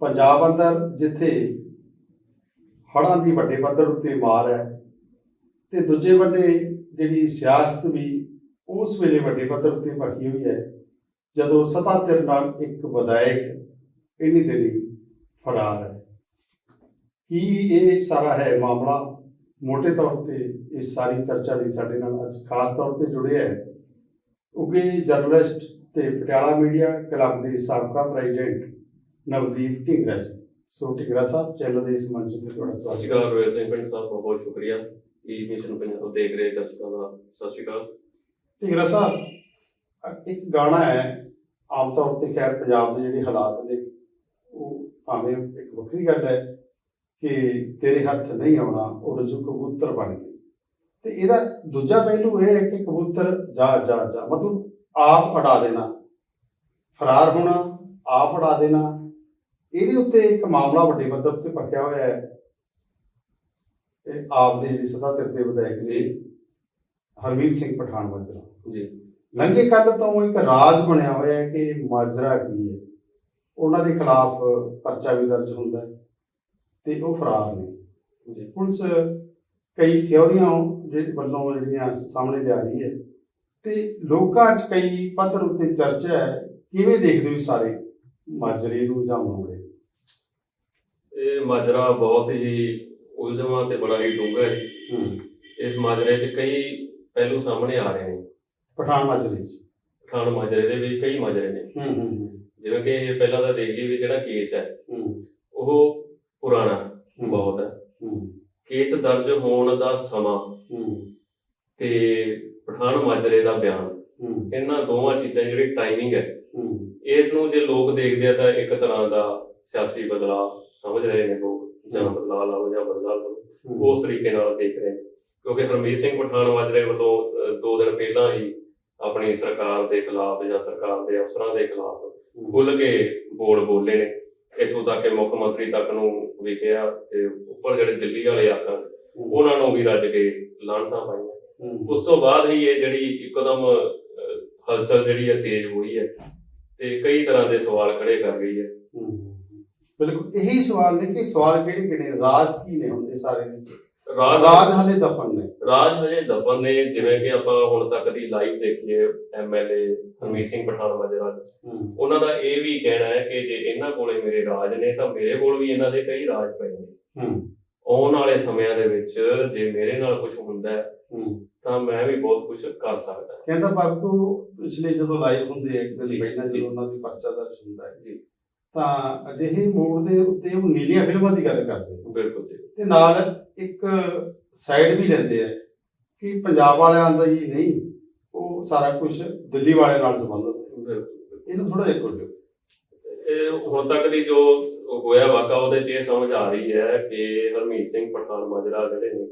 ਪੰਜਾਬ ਅੰਦਰ ਜਿੱਥੇ ਹੜ੍ਹਾਂ ਦੀ ਵੱਡੇ ਪੱਧਰ ਉੱਤੇ ਮਾਰ ਹੈ ਤੇ ਦੂਜੇ ਵੱਡੇ ਜਿਹੜੀ ਸਿਆਸਤ ਵੀ ਉਸ ਵੇਲੇ ਵੱਡੇ ਪੱਧਰ ਉੱਤੇ ਭਖੀ ਹੋਈ ਹੈ, ਜਦੋਂ ਸਤਾ ਧਿਰ ਨਾਲ ਇੱਕ ਵਿਧਾਇਕ ਇੰਨੀ ਦੇਰੀ ਫਰਾਰ ਹੈ। ਕੀ ਇਹ ਸਾਰਾ ਹੈ ਮਾਮਲਾ? ਮੋٹے ਤੌਰ ਤੇ ਇਸ ਸਾਰੀ ਚਰਚਾ ਲਈ ਸਾਡੇ ਨਾਲ ਅੱਜ ਖਾਸ ਤੌਰ ਤੇ ਜੁੜਿਆ ਹੈ। ਉਗੇ ਜਰਨਲਿਸਟ ਤੇ ਪਟਿਆਲਾ ਮੀਡੀਆ ਕਲੱਬ ਦੇ ਸਾਬਕਾ ਪ੍ਰੈਜ਼ੀਡੈਂਟ ਨਵਦੀਪ ਢਿੰਗਰਾ ਜੀ। ਸੋ ਢਿੰਗਰਾ ਸਾਹਿਬ ਚੈਨਲ ਦੇ ਇਸ ਮੰਚ ਤੇ ਤੁਹਾਡਾ ਸਤਿ ਸ਼੍ਰੀ ਅਕਾਲ ਰੋਇਲ ਸਿੰਘ ਪਿੰਡ ਸਾਹਿਬ ਬਹੁਤ ਬਹੁਤ ਸ਼ੁਕਰੀਆ। ਇਹ ਮਿਸ਼ਨ ਪੰਜਾਬ ਤੋਂ ਦੇਖ ਰਹੇ ਦਰਸ਼ਕਾਂ ਦਾ? ਸਤਿ ਸ਼੍ਰੀ ਅਕਾਲ। ਢਿੰਗਰਾ ਸਾਹਿਬ ਇੱਕ ਗਾਣਾ ਹੈ ਆਮ ਤੌਰ ਤੇ ਖੈਰ ਪੰਜਾਬ ਦੇ ਜਿਹੜੇ ਹਾਲਾਤ ਨੇ ਉਹ ਭਾਵੇਂ ਇੱਕ ਵੱਖਰੀ ਗੱਲ ਹੈ ਕਿ ਤੇਰੇ ਹੱਥ ਨਹੀਂ ਆਉਣਾ ਉੜ ਜੂ ਕਬੂਤਰ ਬਣ ਕੇ ਤੇ ਇਹਦਾ ਦੂਜਾ ਪਹਿਲੂ ਇਹ ਹੈ ਕਿ ਕਬੂਤਰ ਜਾ ਜਾ ਜਾ ਮਤਲਬ ਆਪ ਅੜਾ ਦੇਣਾ। ਫਰਾਰ ਹੋਣਾ ਆਪ ਅੜਾ ਦੇਣਾ ਇਹਦੇ ਉੱਤੇ ਇੱਕ ਮਾਮਲਾ ਵੱਡੇ ਪੱਧਰ ਤੇ ਪੱਕਿਆ ਹੋਇਆ ਹੈ। ਇਹ ਆਪ ਦੇ ਜਿਹੜੀ ਸਦਾ ਦੇ ਵਿਧਾਇਕ ਨੇ ਹਰਮੀਤ ਸਿੰਘ ਪਠਾਨ ਮਾਜਰਾ। ਜੀ। ਲੰਘੇ ਕੱਲ ਤੋਂ ਇੱਕ ਰਾਜ ਬਣਿਆ ਹੋਇਆ ਹੈ ਕਿ ਮਾਜਰਾ ਕੀ ਹੈ। ਉਹਨਾਂ ਦੇ ਖਿਲਾਫ ਪਰਚਾ ਵੀ ਦਰਜ ਹੁੰਦਾ ਹੈ ਤੇ ਉਹ ਫਰਾਰ ਨੇ। ਜੀ। ਪੁਲਿਸ ਕਈ ਥਿਉਰੀਆਂ ਜਿਹੜੇ ਵੱਲੋਂ ਜਿਹੜੀਆਂ ਸਾਹਮਣੇ ਲਿਆ ਰਹੀ ਹੈ ਤੇ ਲੋਕਾਂ 'ਚ ਕਈ ਪੱਧਰ ਉੱਤੇ ਚਰਚਾ ਹੈ ਕਿਵੇਂ ਦੇਖਦੇ ਹੋ ਸਾਰੇ ਮਾਜਰੇ ਨੂੰ ਜਾਂ ਨੂੰ? ਇਹ ਮਾਜਰਾ ਬਹੁਤ ਹੀ ਉਲਝਵਾਂ ਤੇ ਬੜਾ ਹੀ ਡੂੰਘਾ ਹੈ। ਇਸ ਮਾਜਰੇ 'ਚ ਕਈ ਪਹਿਲੂ ਸਾਹਮਣੇ ਆ ਰਹੇ ਨੇ। ਪਠਾਨ ਮਾਜਰੇ 'ਚ। ਪਠਾਨ ਮਾਜਰੇ ਦੇ ਵੀ ਕਈ ਮਾਜਰੇ ਨੇ। ਹੂੰ ਹੂੰ ਹੂੰ, ਜਿਵੇਂ ਕਿ ਇਹ ਪਹਿਲਾਂ ਤਾਂ ਦੇਖ ਲਈਏ ਵੀ ਜਿਹੜਾ ਕੇਸ ਹੈ ਉਹ ਪੁਰਾਣਾ ਬਹੁਤ ਹੈ। ਕੇਸ ਦਰਜ ਹੋਣ ਦਾ ਸਮਾਂ ਤੇ ਪਠਾਨ ਮਾਜਰੇ ਦਾ ਬਿਆਨ। ਇਹਨਾਂ ਦੋਵਾਂ ਚੀਜ਼ਾਂ ਜਿਹੜੀ ਟਾਈਮਿੰਗ ਹੈ ਹੂੰ। ਇਸ ਨੂੰ ਜੇ ਲੋਕ ਦੇਖਦੇ ਆ ਤਾਂ ਇੱਕ ਤਰ੍ਹਾਂ ਦਾ ਸਿਆਸੀ ਬਦਲਾਅ ਸਮਝ ਰਹੇ ਨੇ ਲੋਕ ਜਾਂ। ਬਦਲਾਅ ਲਾਓ ਜਾਂ ਬਦਲਾਅ ਹੂੰ, ਉਸ ਤਰੀਕੇ ਨਾਲ ਦੇਖ ਰਹੇ ਨੇ। ਕਿਉਂਕਿ ਹਰਮੀਤ ਸਿੰਘ ਪਠਾਨ ਮਾਜਰੇ ਵੱਲੋਂ ਦੋ ਦਿਨ ਪਹਿਲਾਂ ਹੀ ਆਪਣੀ ਸਰਕਾਰ ਦੇ ਖਿਲਾਫ ਜਾਂ ਸਰਕਾਰ ਦੇ ਅਫਸਰਾਂ ਦੇ ਖਿਲਾਫ ਖੁੱਲ ਕੇ ਬੋਲ ਬੋਲੇ ਨੇ। ਇੱਥੋਂ ਤੱਕ ਕਿ ਮੁੱਖ ਮੰਤਰੀ ਤੱਕ ਨੂੰ ਵੀ ਕਿਹਾ ਤੇ ਉੱਪਰ ਜਿਹੜੇ ਦਿੱਲੀ ਵਾਲੇ ਹੂੰ, ਉਹਨਾਂ ਨੂੰ ਵੀ ਰੱਜ ਕੇ ਲਾਹਣਤਾਂ ਪਾਈਆਂ। ਉਸ ਤੋਂ ਬਾਅਦ ਹੀ ਇਹ ਜਿਹੜੀ ਇੱਕਦਮ ਹਲਚਲ ਜਿਹੜੀ ਹੈ ਤੇਜ਼ ਹੋਈ ਹੈ ਤੇ ਕਈ ਤਰ੍ਹਾਂ ਦੇ ਸਵਾਲ ਖੜੇ ਕਰ ਗਈ ਹੈ। ਬਿਲਕੁਲ ਇਹੀ ਸਵਾਲ ਨੇ ਕਿ ਸਵਾਲ ਕਿਹੜੇ ਕਿਹੜੇ ਰਾਜ ਕੀ ਨੇ ਹੁੰਦੇ ਸਾਰੇ ਦੇ ਰਾਜ ਰਾਜ ਹਲੇ ਦਫਨ ਨੇ। ਰਾਜ ਹਜੇ ਦਫਨ ਨੇ ਜਿਵੇਂ ਕਿ ਆਪਾਂ ਹੁਣ ਤੱਕ ਦੀ ਲਾਈਵ ਦੇਖੀਏ ਐਮਐਲਏ ਹਰਮੀਤ ਸਿੰਘ ਪਠਾਨ ਮਾਜਰਾ ਹੂੰ, ਉਹਨਾਂ ਦਾ ਇਹ ਵੀ ਕਹਿਣਾ ਹੈ ਕਿ ਜੇ ਇਹਨਾਂ ਕੋਲੇ ਮੇਰੇ ਰਾਜ ਨੇ ਤਾਂ ਮੇਰੇ ਕੋਲ ਵੀ ਇਹਨਾਂ ਦੇ ਕਈ ਰਾਜ ਪਏ ਨੇ। ਆਉਣ ਵਾਲੇ ਸਮਿਆਂ ਦੇ ਵਿੱਚ ਜੇ ਮੇਰੇ ਨਾਲ ਕੁਝ ਹੁੰਦਾ ਹੈ। ਤਾਂ ਮੈਂ ਵੀ ਬਹੁਤ ਕੁਝ ਕਰ ਸਕਦਾ। ਕਹਿੰਦਾ ਬਾਬੂ ਪਿਛਲੇ ਜਦੋਂ ਲਾਈਵ ਹੁੰਦੇ ਇੱਕ ਦਿਨ ਪਹਿਲਾਂ। ਜਦੋਂ ਉਹਨਾਂ ਦੀ ਪਰਚਾ ਦਰਜ ਹੁੰਦਾ ਹੈ ਜੀ। ਤਾਂ ਅਜਿਹੇ ਮੋੜ ਦੇ ਉੱਤੇ ਉਹ ਨੀਲੀਆਂ ਫਿਲਮਾਂ ਦੀ ਗੱਲ ਕਰਦੇ। ਬਿਲਕੁਲ ਜੀ। ਤੇ ਨਾਲ ਇੱਕ ਸਾਈਡ ਵੀ ਲੈਂਦੇ ਆ ਕਿ ਪੰਜਾਬ ਵਾਲਿਆਂ ਦਾ ਹੀ ਨਹੀਂ ਉਹ ਸਾਰਾ ਕੁਝ ਦਿੱਲੀ ਵਾਲਿਆਂ ਨਾਲ ਸੰਬੰਧਿਤ ਹੈ ਇਹਨੂੰ ਥੋੜਾ ਜਿਹਾ ਖੋਲ੍ਹੋ ਇਹ ਹੁਣ ਤੱਕ ਦੀ ਜੋ ਹੋਇਆ ਵਾਕਾ ਉਹਦੇ 'ਚ ਇਹ ਸਮਝ ਆ ਰਹੀ ਹੈ ਕਿ ਹਰਮੀਤ ਸਿੰਘ ਪਠਾਨ ਮਾਜਰਾ ਜਿਹੜੇ ਨੇ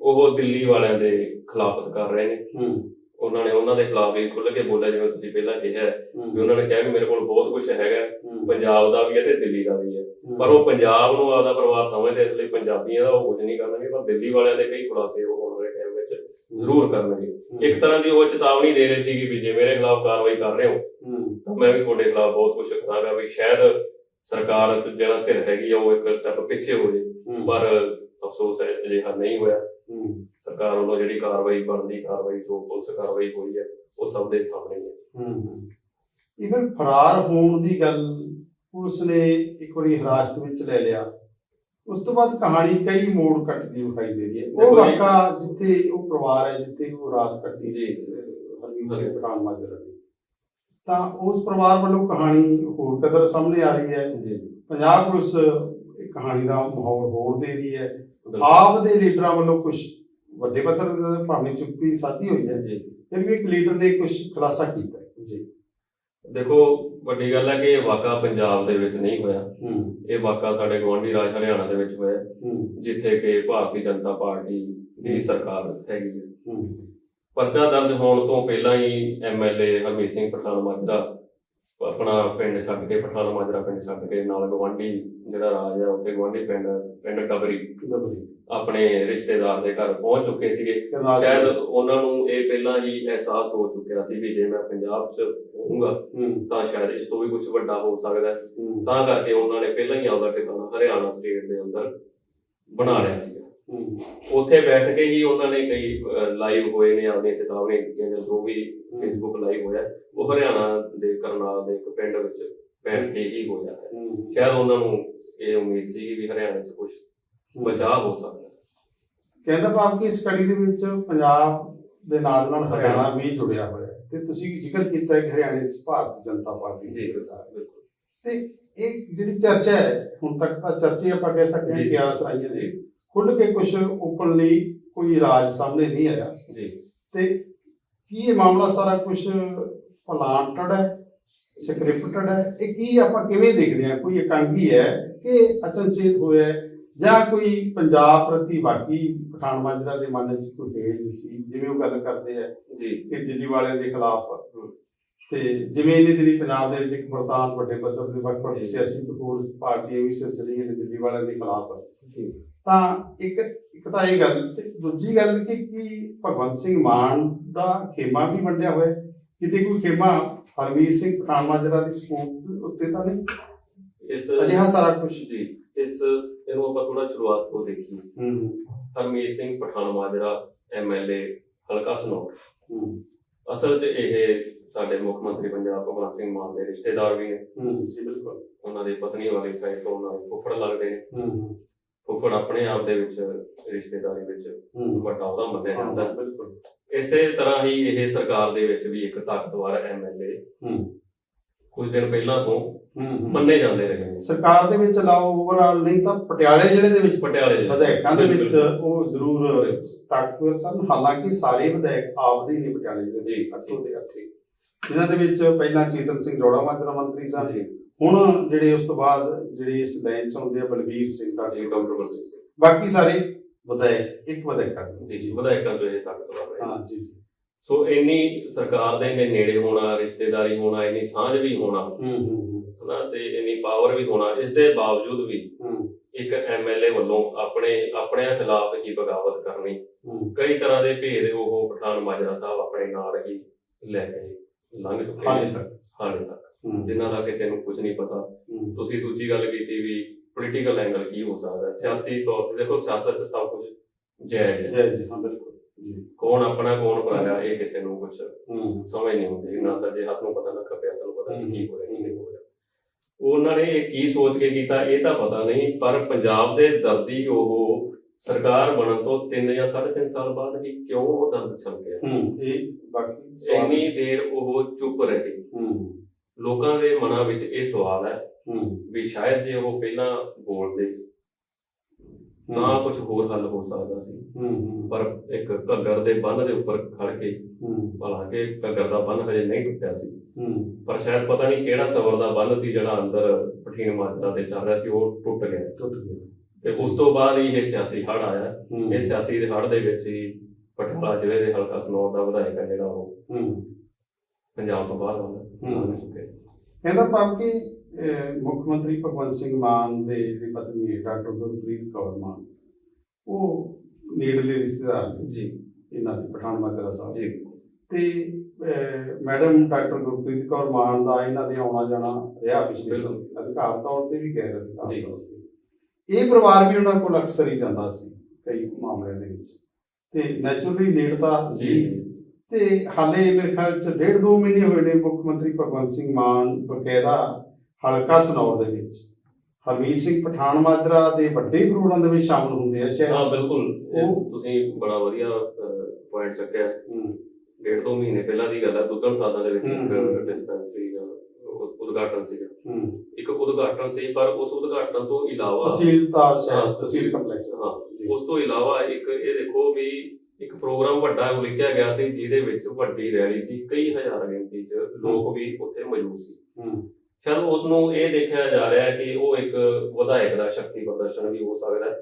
ਉਹ ਦਿੱਲੀ ਵਾਲਿਆਂ ਦੇ ਖਿਲਾਫਤ ਕਰ ਰਹੇ ਨੇ। ਹੂੰ। ਉਹਨਾਂ ਨੇ ਉਹਨਾਂ ਦੇ ਖਿਲਾਫ ਵੀ ਖੁੱਲ੍ਹ ਕੇ ਬੋਲਿਆ ਜਿਵੇਂ ਤੁਸੀਂ ਪਹਿਲਾਂ ਕਿਹਾ ਹੈ, ਵੀ ਉਹਨਾਂ ਨੇ ਕਿਹਾ ਵੀ ਮੇਰੇ ਕੋਲ ਬਹੁਤ ਕੁਝ ਹੈਗਾ ਪੰਜਾਬ ਦਾ ਵੀ ਹੈ ਤੇ ਦਿੱਲੀ ਦਾ ਵੀ ਹੈ। ਪਰ ਉਹ ਪੰਜਾਬ ਨੂੰ ਆਪਦਾ ਪਰਿਵਾਰ ਸਮਝਦੇ ਇਸ ਲਈ ਪੰਜਾਬੀਆਂ ਦਾ ਉਹ ਕੁਝ ਨਹੀਂ ਕਰਨਗੇ ਪਰ ਦਿੱਲੀ ਵਾਲਿਆਂ ਦੇ ਕਈ ਖੁਲਾਸੇ ਉਹ ਆਉਣ ਵਾਲੇ ਟਾਈਮ ਵਿੱਚ ਜ਼ਰੂਰ ਕਰਨਗੇ। ਇੱਕ ਤਰ੍ਹਾਂ ਦੀ ਉਹ ਚੇਤਾਵਨੀ ਦੇ ਰਹੇ ਸੀਗੇ ਵੀ ਜੇ ਮੇਰੇ ਖਿਲਾਫ ਕਾਰਵਾਈ ਕਰ ਰਹੇ ਹੋ ਤਾਂ ਮੈਂ ਵੀ ਤੁਹਾਡੇ ਖਿਲਾਫ ਬਹੁਤ ਕੁਝ ਕਰਾਂਗਾ ਵੀ ਸ਼ਾਇਦ ਸਰਕਾਰ ਜਿਹੜਾ ਧਿਰ ਹੈਗੀ ਆ ਉਹ ਇੱਕ ਸਟੈਪ ਪਿੱਛੇ ਹੋ ਜੇ। ਪਰ ਅਫਸੋਸ ਹੈ ਅਜਿਹਾ ਨਹੀਂ ਹੋਇਆ। ਸਰਕਾਰ ਵੱਲੋਂ ਜਿਹੜੀ ਕਾਰਵਾਈ ਬਣਦੀ ਕਾਰਵਾਈ ਜੋ ਪੁਲਿਸ ਕਾਰਵਾਈ ਹੋਈ ਹੈ ਉਹ ਸਭ ਦੇ ਸਾਹਮਣੇ ਹੀ ਹੈ। ਹੂੰ ਇਵਨ ਫਰਾਰ ਹੋਣ ਦੀ ਗੱਲ ਪੁਲਿਸ ਨੇ ਇੱਕ ਵਾਰੀ ਹਿਰਾਸਤ ਵਿੱਚ ਲੈ ਲਿਆ। ਉਸ ਤੋਂ ਬਾਅਦ ਕਹਾਣੀ ਕਈ ਮੋੜ ਕੱਟਦੀ ਵਿਖਾਈ ਦੇ ਰਹੀ ਹੈ। ਉਹ ਵਾਕਾ ਜਿੱਥੇ ਉਹ ਪਰਿਵਾਰ ਹੈ ਜਿੱਥੇ ਉਹ ਰਾਤ ਕੱਟੀ ਜੀ। ਹਰਮੀਤ ਸਿੰਘ ਪਠਾਨ ਮਾਜਰਾ ਤਾਂ ਉਸ ਪਰਿਵਾਰ ਵੱਲੋਂ ਕਹਾਣੀ ਹੋਰ ਕਦਰ ਸਾਹਮਣੇ ਆ ਰਹੀ ਹੈ। ਜੀ। ਪੰਜਾਬ ਪੁਲਿਸ ਇਹ ਕਹਾਣੀ ਦਾ ਮਾਹੌਲ ਹੋਰ ਦੇ ਰਹੀ ਹੈ। ਆਪ ਦੇ ਲੀਡਰਾਂ ਵੱਲੋਂ ਕੁਝ ਵੱਡੇ ਪੱਧਰ ਤੇ ਭਾਵੇਂ ਚੁੱਪੀ ਸਾਧੀ ਹੋਈ ਹੈ ਜੀ ਫਿਰ ਵੀ ਇੱਕ ਲੀਡਰ ਨੇ ਕੁਝ ਖੁਲਾਸਾ ਕੀਤਾ। ਜੀ। ਦੇਖੋ ਵੱਡੀ ਗੱਲ ਹੈ ਕਿ ਇਹ ਵਾਕਾ ਪੰਜਾਬ ਦੇ ਵਿੱਚ ਨਹੀਂ ਹੋਇਆ। ਇਹ ਵਾਕਾ ਸਾਡੇ ਗਵਾਂਢੀ ਰਾਜ ਹਰਿਆਣਾ ਦੇ ਵਿੱਚ ਹੋਇਆ। ਜਿੱਥੇ ਕਿ ਭਾਰਤੀ ਜਨਤਾ ਪਾਰਟੀ ਦੀ ਸਰਕਾਰ ਹੈਗੀ ਹੈ। ਹੂੰ। ਪਰਚਾ ਦਰਜ ਹੋਣ ਤੋਂ ਪਹਿਲਾਂ ਹੀ ਐਮਐਲਏ ਹਰਮੀਤ ਸਿੰਘ ਪਠਾਨ ਮਾਜਰਾ ਆਪਣਾ ਪਿੰਡ ਛੱਡ ਕੇ ਪਠਾਨ ਮਾਜਰਾ ਪਿੰਡ ਛੱਡ ਕੇ ਨਾਲ ਗਵਾਂਢੀ ਜਿਹੜਾ ਰਾਜ ਆ ਉੱਥੇ ਗਵਾਂਢੀ ਪਿੰਡ ਪਿੰਡ ਡਬਰੀ। ਆਪਣੇ ਰਿਸ਼ਤੇਦਾਰ ਦੇ ਘਰ ਪਹੁੰਚ ਚੁੱਕੇ ਸੀਗੇ। ਸ਼ਾਇਦ ਉਹਨਾਂ ਨੂੰ ਇਹ ਪਹਿਲਾਂ ਹੀ ਅਹਿਸਾਸ ਹੋ ਚੁੱਕਿਆ ਸੀ ਵੀ ਜੇ ਮੈਂ ਪੰਜਾਬ 'ਚ ਹੋਊਂਗਾ ਤਾਂ ਸ਼ਾਇਦ ਇਸ ਤੋਂ ਵੀ ਕੁਝ ਵੱਡਾ ਹੋ ਸਕਦਾ। ਤਾਂ ਕਰਕੇ ਉਹਨਾਂ ਨੇ ਪਹਿਲਾਂ ਹੀ ਆਪਦਾ ਟਿਕਾਣਾ ਹਰਿਆਣਾ ਸਟੇਟ ਦੇ ਅੰਦਰ ਬਣਾ ਲਿਆ ਸੀ ਹੂੰ ਉੱਥੇ ਬੈਠ ਕੇ ਹੀ ਉਹਨਾਂ ਨੇ ਕਈ ਲਾਈਵ ਹੋਏ ਨੇ ਆਪਣੀਆਂ ਚੇਤਾਵਨੀਆਂ ਦਿੱਤੀਆਂ ਜਾਂ ਜੋ ਵੀ ਫੇਸਬੁੱਕ ਲਾਈਵ ਹੋਇਆ ਉਹ ਹਰਿਆਣਾ ਦੇ ਕਰਨਾਲ ਦੇ ਇੱਕ ਪਿੰਡ ਵਿੱਚ ਬੈਠ ਕੇ ਹੀ ਹੋਇਆ ਹੈ। ਸ਼ਾਇਦ ਉਹਨਾਂ ਨੂੰ ਇਹ ਉਮੀਦ ਸੀ ਵੀ ਹਰਿਆਣਾ 'ਚ ਕੁਝ ਬਚਾਅ ਹੋ ਸਕਦਾ ਹੈ। ਕਹਿੰਦਾ ਭਾਵ ਕਿ ਇਸ ਕੜੀ ਦੇ ਵਿੱਚ ਪੰਜਾਬ ਦੇ ਨਾਲ ਨਾਲ ਹਰਿਆਣਾ। ਵੀ ਜੁੜਿਆ ਹੋਇਆ ਹੈ ਤੇ ਤੁਸੀਂ ਜ਼ਿਕਰ ਕੀਤਾ ਹੈ ਕਿ ਹਰਿਆਣੇ ਵਿੱਚ ਭਾਰਤੀ ਜਨਤਾ ਪਾਰਟੀ ਦੀ ਸਰਕਾਰ। ਬਿਲਕੁਲ। ਤੇ ਇਹ ਜਿਹੜੀ ਚਰਚਾ ਹੈ ਹੁਣ ਤੱਕ ਤਾਂ ਚਰਚੇ ਆਪਾਂ ਕਹਿ ਸਕਦੇ ਹਾਂ। ਕਿ ਆਸ ਆਈਆਂ ਨੇ ਖੁੱਲ ਕੇ ਕੁਝ ਓਪਨਲੀ ਕੋਈ ਰਾਜ ਸਾਹਮਣੇ ਨਹੀਂ ਆਇਆ। ਜੀ। ਤੇ ਕੀ ਇਹ ਮਾਮਲਾ ਸਾਰਾ ਕੁਝ ਪਲਾਂਟਡ ਹੈ ਸਕ੍ਰਿਪਟਡ ਹੈ? ਇਹ ਕੀ ਆਪਾਂ ਕਿਵੇਂ ਦੇਖਦੇ ਹਾਂ? ਕੋਈ ਇਕਾਂਗੀ ਹੈ ਕਿ ਅਚਨਚੇਤ ਹੋਇਆ ਹੈ? ਜਾਂ ਕੋਈ ਪੰਜਾਬ ਪ੍ਰਤੀ ਬਾਕੀ ਪਠਾਨ ਮਾਜਰਾ ਦੇ ਮਨ ਵਿੱਚ ਕੋਈ ਹੇਜ ਸੀ? ਜਿਵੇਂ ਉਹ ਗੱਲ ਕਰਦੇ ਆ ਜੀ। ਕਿ ਦਿੱਲੀ ਵਾਲਿਆਂ ਦੇ ਖਿਲਾਫ। ਤੇ ਜਿਵੇਂ ਇਹਨੇ ਦਿਨੀ ਪੰਜਾਬ ਦੇ ਵਿੱਚ ਇੱਕ ਵਰਤਾਨ ਵੱਡੇ ਪੱਧਰ ਤੇ ਵੱਖ ਵੱਖ। ਸਿਆਸੀ ਕਪੂਰ ਪਾਰਟੀਆਂ ਵੀ ਚਲੀਆਂ ਨੇ ਦਿੱਲੀ ਵਾਲਿਆਂ ਦੇ ਖਿਲਾਫ। ਜੀ। ਤਾਂ ਇੱਕ ਇੱਕ ਤਾਂ ਇਹ ਗੱਲ ਤੇ ਦੂਜੀ ਗੱਲ ਕਿ ਕੀ ਭਗਵੰਤ ਸਿੰਘ ਮਾਨ ਦਾ ਖੇਮਾ ਵੀ ਵੰਡਿਆ ਹੋਇਆ? ਕਿਤੇ ਕੋਈ ਖੇਮਾ ਹਰਮੀਤ ਸਿੰਘ ਪਠਾਨ ਮਾਜਰਾ ਦੀ ਸਪੋਰਟ ਉੱਤੇ ਤਾਂ ਨਹੀਂ? ਇਸ ਅਜਿਹਾ ਸਾਰਾ ਕੁਝ ਜੀ ਇਸ ਇਹਨੂੰ ਆਪਾਂ ਥੋੜਾ ਸ਼ੁਰੂਆਤ ਤੋਂ ਦੇਖੀਏ। ਹੂੰ ਹਰਮੀਤ ਸਿੰਘ ਪਠਾਨ ਮਾਜਰਾ ਐਮਐਲਏ ਹਲਕਾ ਸਨੌਰ। ਅਸਲ 'ਚ ਇਹ ਸਾਡੇ ਮੁੱਖ ਮੰਤਰੀ ਪੰਜਾਬ ਭਗਵੰਤ ਸਿੰਘ ਮਾਨ ਦੇ ਰਿਸ਼ਤੇਦਾਰ ਵੀ ਨੇ। ਜੀ ਬਿਲਕੁਲ। ਉਹਨਾਂ ਦੇ ਪਤਨੀ ਵਾਲੀ ਸਾਈਡ ਤੋਂ ਉਹਨਾਂ ਦੇ ਫੁੱਫੜ ਲੱਗਦੇ ਨੇ। ਫੁੱਫੜ ਆਪਣੇ ਆਪ ਦੇ ਵਿੱਚ ਰਿਸ਼ਤੇਦਾਰੀ ਵਿੱਚ ਵੱਡਾ ਉਹਦਾ ਮੰਨਿਆ ਜਾਂਦਾ। ਬਿਲਕੁਲ। ਇਸੇ ਤਰ੍ਹਾਂ ਹੀ ਇਹ ਸਰਕਾਰ ਦੇ ਵਿੱਚ ਵੀ ਇੱਕ ਤਾਕਤਵਰ ਐਮਐਲਏ ਹੂੰ। ਕੁਝ ਦਿਨ ਪਹਿਲਾਂ ਤੋਂ ਮੰਨੇ ਜਾਂਦੇ ਰਹੇ ਨੇ। ਸਰਕਾਰ ਦੇ ਵਿੱਚ ਲਾਓ ਓਵਰਆਲ ਨਹੀਂ ਤਾਂ ਪਟਿਆਲੇ ਜ਼ਿਲ੍ਹੇ ਦੇ ਵਿੱਚ ਪਟਿਆਲੇ ਦੇ ਵਿਧਾਇਕਾਂ ਦੇ ਵਿੱਚ। ਉਹ ਜ਼ਰੂਰ ਤਾਕਤਵਰ ਸਨ। ਹਾਲਾਂਕਿ ਸਾਰੇ ਵਿਧਾਇਕ ਆਪਦੇ ਹੀ ਨਹੀਂ ਪਟਿਆਲੇ ਜ਼ਿਲ੍ਹੇ ਦੇ ਜੀ, ਅੱਠੋਂ ਦੇ ਅੱਠੇ ਜਿਨ੍ਹਾਂ ਦੇ ਵਿੱਚ ਪਹਿਲਾਂ ਚੇਤਨ ਸਿੰਘ ਜੋੜਾ ਮਾਜਰਾ ਮੰਤਰੀ ਸਨ। ਜੀ। ਹੁਣ ਜਿਹੜੇ ਉਸ ਤੋਂ ਬਾਅਦ ਜਿਹੜੇ ਇਸ ਲਾਈਨ ਚ ਆਉਂਦੇ ਆ ਬਲਬੀਰ ਸਿੰਘ ਦਾ ਜੀ ਡਾਕਟਰ ਬਲਬੀਰ ਸਿੰਘ ਬਾਕੀ ਸਾਰੇ ਵਿਧਾਇਕ ਇੱਕ ਵਿਧਾਇਕ ਜੀ ਜੀ ਵਿਧਾਇਕਾਂ ਚੋਂ ਇਹ ਤਾਕਤਵਰ ਰਹੇ ਹਾਂ ਜੀ ਜੀ। ਸੋ ਇੰਨੀ ਸਰਕਾਰ ਦੇ ਇੰਨੇ ਨੇੜੇ ਹੋਣਾ ਰਿਸ਼ਤੇਦਾਰੀ ਹੋਣਾ ਇੰਨੀ ਸਾਂਝ ਵੀ ਹੋਣਾ ਹੂੰ ਹੂੰ ਹਨਾ ਤੇ ਇੰਨੀ ਪਾਵਰ ਵੀ ਹੋਣਾ ਇਸ ਦੇ ਬਾਵਜੂਦ ਵੀ ਇੱਕ ਐਮਐਲਏ ਵੱਲੋਂ ਆਪਣੇ ਆਪਣਿਆਂ ਖਿਲਾਫ ਹੀ ਬਗਾਵਤ ਕਰਨੀ ਕਈ ਤਰ੍ਹਾਂ ਦੇ ਭੇਦ ਉਹ ਪਠਾਨ ਮਾਜਰਾ ਸਾਹਿਬ ਆਪਣੇ ਨਾਲ ਹੀ ਲੈ ਕੇ ਲੰਘ ਚੁੱਕੇ ਹਾਲੇ ਨੇ ਤੱਕ। ਹਾਲੇ ਤੱਕ। ਜਿਨ੍ਹਾਂ ਦਾ ਕਿਸੇ ਨੂੰ ਕੁਝ ਨਹੀਂ ਪਤਾ। ਤੁਸੀਂ ਦੂਜੀ ਗੱਲ ਕੀਤੀ ਵੀ ਪੋਲੀਟੀਕਲ ਐਂਗਲ ਕੀ ਹੋ ਸਕਦਾ? ਸਿਆਸੀ ਤੌਰ ਤੇ ਦੇਖੋ ਸਿਆਸਤ 'ਚ ਸਭ ਕੁਝ ਜਾਇਜ਼ ਹੈ। ਜੈ ਜੀ ਹਾਂ ਬਿਲਕੁਲ ਜੀ। ਕੌਣ ਆਪਣਾ ਕੌਣ ਪਰਾਇਆ ਇਹ ਕਿਸੇ ਨੂੰ ਕੁਝ ਸਮਝ ਨਹੀਂ ਹੁੰਦੀ ਨਾ ਸੱਜੇ ਹੱਥ ਨੂੰ ਪਤਾ ਨਾ ਖੱਬੇ ਹੱਥ ਨੂੰ ਪਤਾ ਨਹੀਂ ਕੀ ਹੋ ਰਿਹਾ ਕੀ ਨਹੀਂ ਹੋ ਰਿਹਾ। ਉਹਨਾਂ ਨੇ ਇਹ ਕੀ ਸੋਚ ਕੇ ਕੀਤਾ ਇਹ ਤਾਂ ਪਤਾ ਨਹੀਂ ਪਰ ਪੰਜਾਬ ਦੇ ਦਰਦੀ ਉਹ ਸਰਕਾਰ ਬਣਨ ਤੋਂ 3 ਜਾਂ 3.5 ਸਾਲ ਬਾਅਦ ਹੀ ਕਿਉਂ ਉਹ ਦਰਦ ਛਲਕਿਆ ਹੂੰ। ਇਹ ਬਾਕੀ ਇੰਨੀ ਦੇਰ ਉਹ ਚੁੱਪ ਰਹੇ। ਹੂੰ। ਲੋਕਾਂ ਦੇ ਮਨਾਂ ਵਿੱਚ ਇਹ ਸਵਾਲ ਹੈ ਵੀ ਸ਼ਾਇਦ ਜੇ ਉਹ ਪਹਿਲਾਂ ਬੋਲਦੇ ਤਾਂ ਕੁਝ ਹੋਰ ਹੱਲ ਹੋ ਸਕਦਾ ਸੀ। ਪਰ ਇੱਕ ਘੱਗਰ ਦੇ ਬੰਨ ਦੇ ਉੱਪਰ ਖੜ ਕੇ ਹੂੰ। ਹਾਲਾਂਕਿ ਘੱਗਰ ਦਾ ਬੰਨ ਹਜੇ ਨਹੀਂ ਟੁੱਟਿਆ ਸੀ। ਪਰ ਸ਼ਾਇਦ ਪਤਾ ਨਹੀਂ ਕਿਹੜਾ ਸਬਰ ਦਾ ਬੰਨ ਸੀ ਜਿਹੜਾ ਅੰਦਰ ਪਠੀਨ ਮਾਜਰਾ ਤੇ ਚੱਲ ਰਿਹਾ ਸੀ ਉਹ ਟੁੱਟ ਗਿਆ। ਟੁੱਟ ਗਿਆ। ਤੇ ਉਸ ਤੋਂ ਬਾਅਦ ਹੀ ਇਹ ਸਿਆਸੀ ਹੜ ਆਇਆ। ਇਹ ਸਿਆਸੀ ਦੇ ਹੜ ਦੇ ਵਿੱਚ ਹੀ ਪਟਿਆਲਾ ਜ਼ਿਲ੍ਹੇ ਦੇ ਹਲਕਾ ਸਨੌਰ ਦਾ ਵਿਧਾਇਕ ਹੈ ਜਿਹੜਾ ਉਹ। ਪੰਜਾਬ ਤੋਂ ਬਾਹਰ ਆਉਂਦਾ। ਕਹਿੰਦਾ ਭਾਵ ਕਿ ਅਹ, ਮੁੱਖ ਮੰਤਰੀ ਭਗਵੰਤ ਸਿੰਘ ਮਾਨ ਦੇ ਜਿਹੜੀ ਪਤਨੀ ਡਾਕਟਰ ਗੁਰਪ੍ਰੀਤ ਕੌਰ ਮਾਨ। ਉਹ ਨੇੜਲੇ ਰਿਸ਼ਤੇਦਾਰ ਜੀ। ਇਹਨਾਂ ਦੇ ਪਠਾਨ ਮਾਜਰਾ ਸਾਹਿਬ। ਜੀ। ਤੇ ਮੈਡਮ ਡਾਕਟਰ ਗੁਰਪ੍ਰੀਤ ਕੌਰ ਮਾਨ ਦਾ ਇਹਨਾਂ ਦੇ ਆਉਣਾ ਜਾਣਾ ਰਿਹਾ ਪਿਛਲੇ ਅਧਿਕਾਰ ਤੌਰ ਤੇ ਵੀ ਗੈਰ ਅਧਿਕਾਰ। ਤੌਰ ਤੇ। ਇਹ ਪਰਿਵਾਰ ਵੀ ਉਹਨਾਂ ਕੋਲ ਅਕਸਰ ਹੀ ਜਾਂਦਾ ਸੀ ਕਈ ਮਾਮਲਿਆਂ ਦੇ ਵਿੱਚ। ਤੇ ਨੈਚੁਰਲੀ ਨੇੜਤਾ ਸੀ। ਜੀ ਤੇ ਹਾਲੇ ਮੇਰੇ ਖਿਆਲ ਚ ਡੇਢ ਦੋ ਮਹੀਨੇ ਹੋਏ ਨੇ ਮੁੱਖ ਮੰਤਰੀ ਭਗਵੰਤ ਸਿੰਘ ਮਾਨ ਬਕਾਇਦਾ ਹਲਕਾ ਸਨੌਰ ਦੇ ਵਿੱਚ। ਹਰਮੀਤ ਸਿੰਘ ਪਠਾਨ ਮਾਜਰਾ ਦੇ ਵੱਡੇ ਪ੍ਰੋਗਰਾਮ ਦੇ ਵਿੱਚ ਸ਼ਾਮਲ ਹੁੰਦੇ ਆ ਸ਼ਾਇਦ ਹਾਂ ਬਿਲਕੁਲ। ਤੁਸੀਂ ਬੜਾ ਵਧੀਆ ਪੁਆਇੰਟ ਚੱਕਿਆ। ਡੇਢ ਦੋ ਮਹੀਨੇ ਪਹਿਲਾਂ ਦੀ ਗੱਲ ਹੈ ਦੁੱਧਣ ਸਾਦਾ ਦੇ ਵਿੱਚ ਇੱਕ। ਡਿਸਪੈਂਸਰੀ ਦਾ ਉਦਘਾਟਨ ਸੀਗਾ। ਇੱਕ ਉਦਘਾਟਨ ਸੀ ਪਰ ਉਸ ਉਦਘਾਟਨ ਤੋਂ ਇਲਾਵਾ ਤਹਿਸੀਲਤਾ ਹਾਂ, ਸ਼ਾਇਦ ਤਹਿਸੀਲ ਕੰਪਲੈਕਸ ਹਾਂ। ਉਸ ਤੋਂ ਇਲਾਵਾ ਇੱਕ ਇਹ ਦੇਖੋ ਵੀ ਇੱਕ ਪ੍ਰੋਗਰਾਮ ਵੱਡਾ ਉਲੀਕਿਆ ਗਿਆ ਸੀ ਜਿਹਦੇ ਵਿੱਚ ਵੱਡੀ ਰੈਲੀ ਸੀ ਕਈ ਹਜ਼ਾਰ ਗਿਣਤੀ 'ਚ ਲੋਕ ਵੀ ਉੱਥੇ ਮੌਜੂਦ ਸੀ। ਹੂੰ। ਚਲ ਉਸ ਨੂੰ ਇਹ ਦੇਖਿਆ ਜਾ ਰਿਹਾ ਹੈ ਕਿ ਉਹ ਇੱਕ ਵਿਧਾਇਕ ਦਾ ਸ਼ਕਤੀ ਪ੍ਰਦਰਸ਼ਨ ਵੀ ਹੋ ਸਕਦਾ ਹੈ।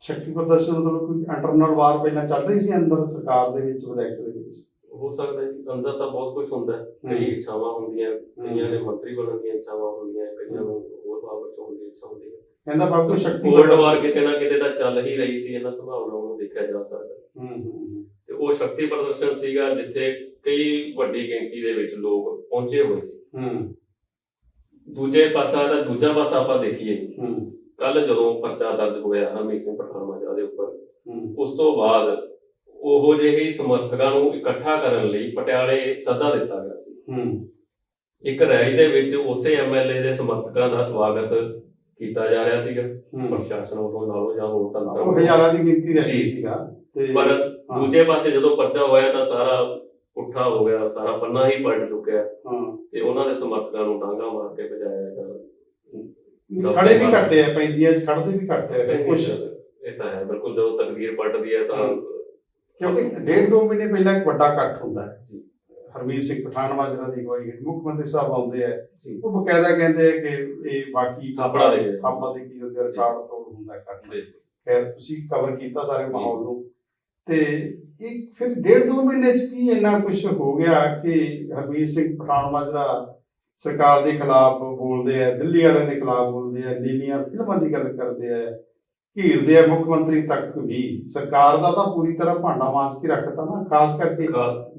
ਸ਼ਕਤੀ ਪ੍ਰਦਰਸ਼ਨ ਮਤਲਬ ਕੋਈ ਇੰਟਰਨਲ ਵਾਰ ਪਹਿਲਾਂ ਚੱਲ ਰਹੀ ਸੀ ਅੰਦਰ ਸਰਕਾਰ ਦੇ ਵਿੱਚ ਵਿਧਾਇਕ ਦੇ ਵਿੱਚ? ਹੋ ਸਕਦਾ ਜੀ। ਅੰਦਰ ਤਾਂ ਬਹੁਤ ਕੁਝ ਹੁੰਦਾ ਹੈ। ਕਈ ਇੱਛਾਵਾਂ ਹੁੰਦੀਆਂ ਕਈਆਂ ਨੇ ਮੰਤਰੀ ਬਣਨ ਦੀਆਂ ਇੱਛਾਵਾਂ ਹੁੰਦੀਆਂ ਕਈਆਂ ਨੂੰ ਹੋਰ ਪਾਵਰ ਚ ਹੋਣ ਦੀ ਇੱਛਾ ਹੁੰਦੀ ਹੈ। ਕਹਿੰਦਾ ਬਾਬੂ ਸ਼ਕਤੀ ਕੋਲਡ ਵਾਰ ਕਿਤੇ ਨਾ ਕਿਤੇ ਤਾਂ ਚੱਲ ਹੀ ਰਹੀ ਸੀ ਇਹਨਾਂ ਸੰਭਾਵਨਾਵਾਂ ਨੂੰ ਦੇਖਿਆ ਜਾ ਸਕਦਾ। ਹੂੰ ਹੂੰ। ਤੇ ਉਹ ਸ਼ਕਤੀ ਪ੍ਰਦਰਸ਼ਨ ਸੀਗਾ ਜਿੱਥੇ ਕਈ ਵੱਡੀ ਗਿਣਤੀ ਦੇ ਵਿੱਚ ਲੋਕ ਪਹੁੰਚੇ ਹੋਏ ਸੀ। ਹੂੰ। ਦੂਜੇ ਪਾਸਾ ਦਾ ਦੂਜਾ ਪਾਸਾ ਆਪਾਂ ਦੇਖੀਏ। ਹੂੰ। ਕੱਲ ਜਦੋਂ ਪਰਚਾ ਦਰਜ ਹੋਇਆ ਹਰਮੀਤ ਸਿੰਘ ਪਠਾਨ ਮਾਜਰਾ ਦੇ ਉੱਪਰ ਉਸ ਤੋਂ ਬਾਅਦ ਉਹੋ ਜਿਹੇ ਸਮਰਥਕਾਂ ਨੂੰ ਇਕੱਠਾ ਕਰਨ ਲਈ ਪਟਿਆਲੇ ਸੱਦਾ ਦਿੱਤਾ ਗਿਆ ਸੀ। ਹੂੰ। ਇੱਕ ਰੈਲੀ ਦੇ ਵਿੱਚ ਉਸੇ ਐਮਐਲਏ ਦੇ ਸਮਰਥਕਾਂ ਦਾ ਸਵਾਗਤ ਕੀਤਾ ਜਾ ਰਿਹਾ ਸੀਗਾ ਹੂੰ ਪ੍ਰਸ਼ਾਸਨ ਵੱਲੋਂ ਨਾਲੋਂ ਜਾਂ ਹੋਰ ਉਹ ਤੰਤਰ ਹਜ਼ਾਰਾਂ ਦੀ ਗਿਣਤੀ ਰਹਿ ਜੀ। ਸੀਗਾ ਤੇ ਪਰ ਹਾਂ। ਦੂਜੇ ਪਾਸੇ ਜਦੋਂ ਪਰਚਾ ਹੋਇਆ ਤਾਂ ਸਾਰਾ ਪੁੱਠਾ ਹੋ ਗਿਆ ਸਾਰਾ ਪੰਨਾ ਹੀ ਪਲਟ ਚੁੱਕਿਆ ਹਾਂ ਤੇ ਉਹਨਾਂ ਦੇ ਸਮਰਥਕਾਂ ਨੂੰ ਡਾਂਗਾ ਮਾਰ ਕੇ ਭਜਾਇਆ ਜਾ ਖੜੇ ਵੀ ਘੱਟੇ ਆ ਪੈਂਦੀਆਂ ਚ ਖੜਦੇ ਵੀ ਘੱਟ ਹੈ ਕੁਝ ਇਹ ਤਾਂ ਹੈ ਬਿਲਕੁਲ ਜਦੋਂ ਤਕਦੀਰ ਪਲਟਦੀ ਹੈ ਤਾਂ। ਕਿਉਂਕਿ ਡੇਢ ਦੋ ਮਹੀਨੇ ਪਹਿਲਾਂ ਇੱਕ ਵੱਡਾ ਇਕੱਠ ਹੁੰਦਾ ਹੈ ਜੀ। ਹਰਮੀਤ ਸਿੰਘ ਪਠਾਨ ਮਾਜਰਾ ਦੀ ਅਗਵਾਈ ਹੇਠ ਮੁੱਖ ਮੰਤਰੀ ਸਾਹਿਬ ਆਉਂਦੇ ਆ। ਉਹ ਬਕਾਇਦਾ ਕਹਿੰਦੇ ਆ ਕਿ ਇਹ ਬਾਕੀ ਥਾਪੜਾ ਦੇ। ਥਾਪੜਾ ਦੇ ਕੀ ਹੁੰਦੇ ਰਿਕਾਰਡ ਤੋੜ ਹੁੰਦਾ ਬਿਲਕੁਲ। ਖੈਰ ਤੁਸੀਂ ਕਵਰ ਕੀਤਾ ਸਾਰੇ ਮਾਹੌਲ ਨੂੰ ਤੇ ਇੱਕ ਫਿਰ ਡੇਢ ਦੋ ਮਹੀਨੇ ਚ ਕੀ ਇੰਨਾ ਕੁਝ ਹੋ ਗਿਆ ਕਿ ਹਰਮੀਤ ਸਿੰਘ ਪਠਾਨ ਮਾਜਰਾ ਸਰਕਾਰ ਦੇ ਖਿਲਾਫ ਬੋਲਦੇ ਆ ਦਿੱਲੀ ਵਾਲਿਆਂ ਦੇ ਖਿਲਾਫ ਬੋਲਦੇ ਆ ਨੀਲੀਆਂ ਫਿਲਮਾਂ ਦੀ ਗੱਲ ਕਰਦੇ ਆ ਘੀਰਦੇ ਆ ਮੁੱਖ ਮੰਤਰੀ ਤੱਕ ਵੀ। ਸਰਕਾਰ ਦਾ ਤਾਂ ਪੂਰੀ ਤਰ੍ਹਾਂ ਭਾਂਡਾ ਮਾਂਜ ਕੇ ਰੱਖਤਾ ਨਾ ਖਾਸ ਕਰਕੇ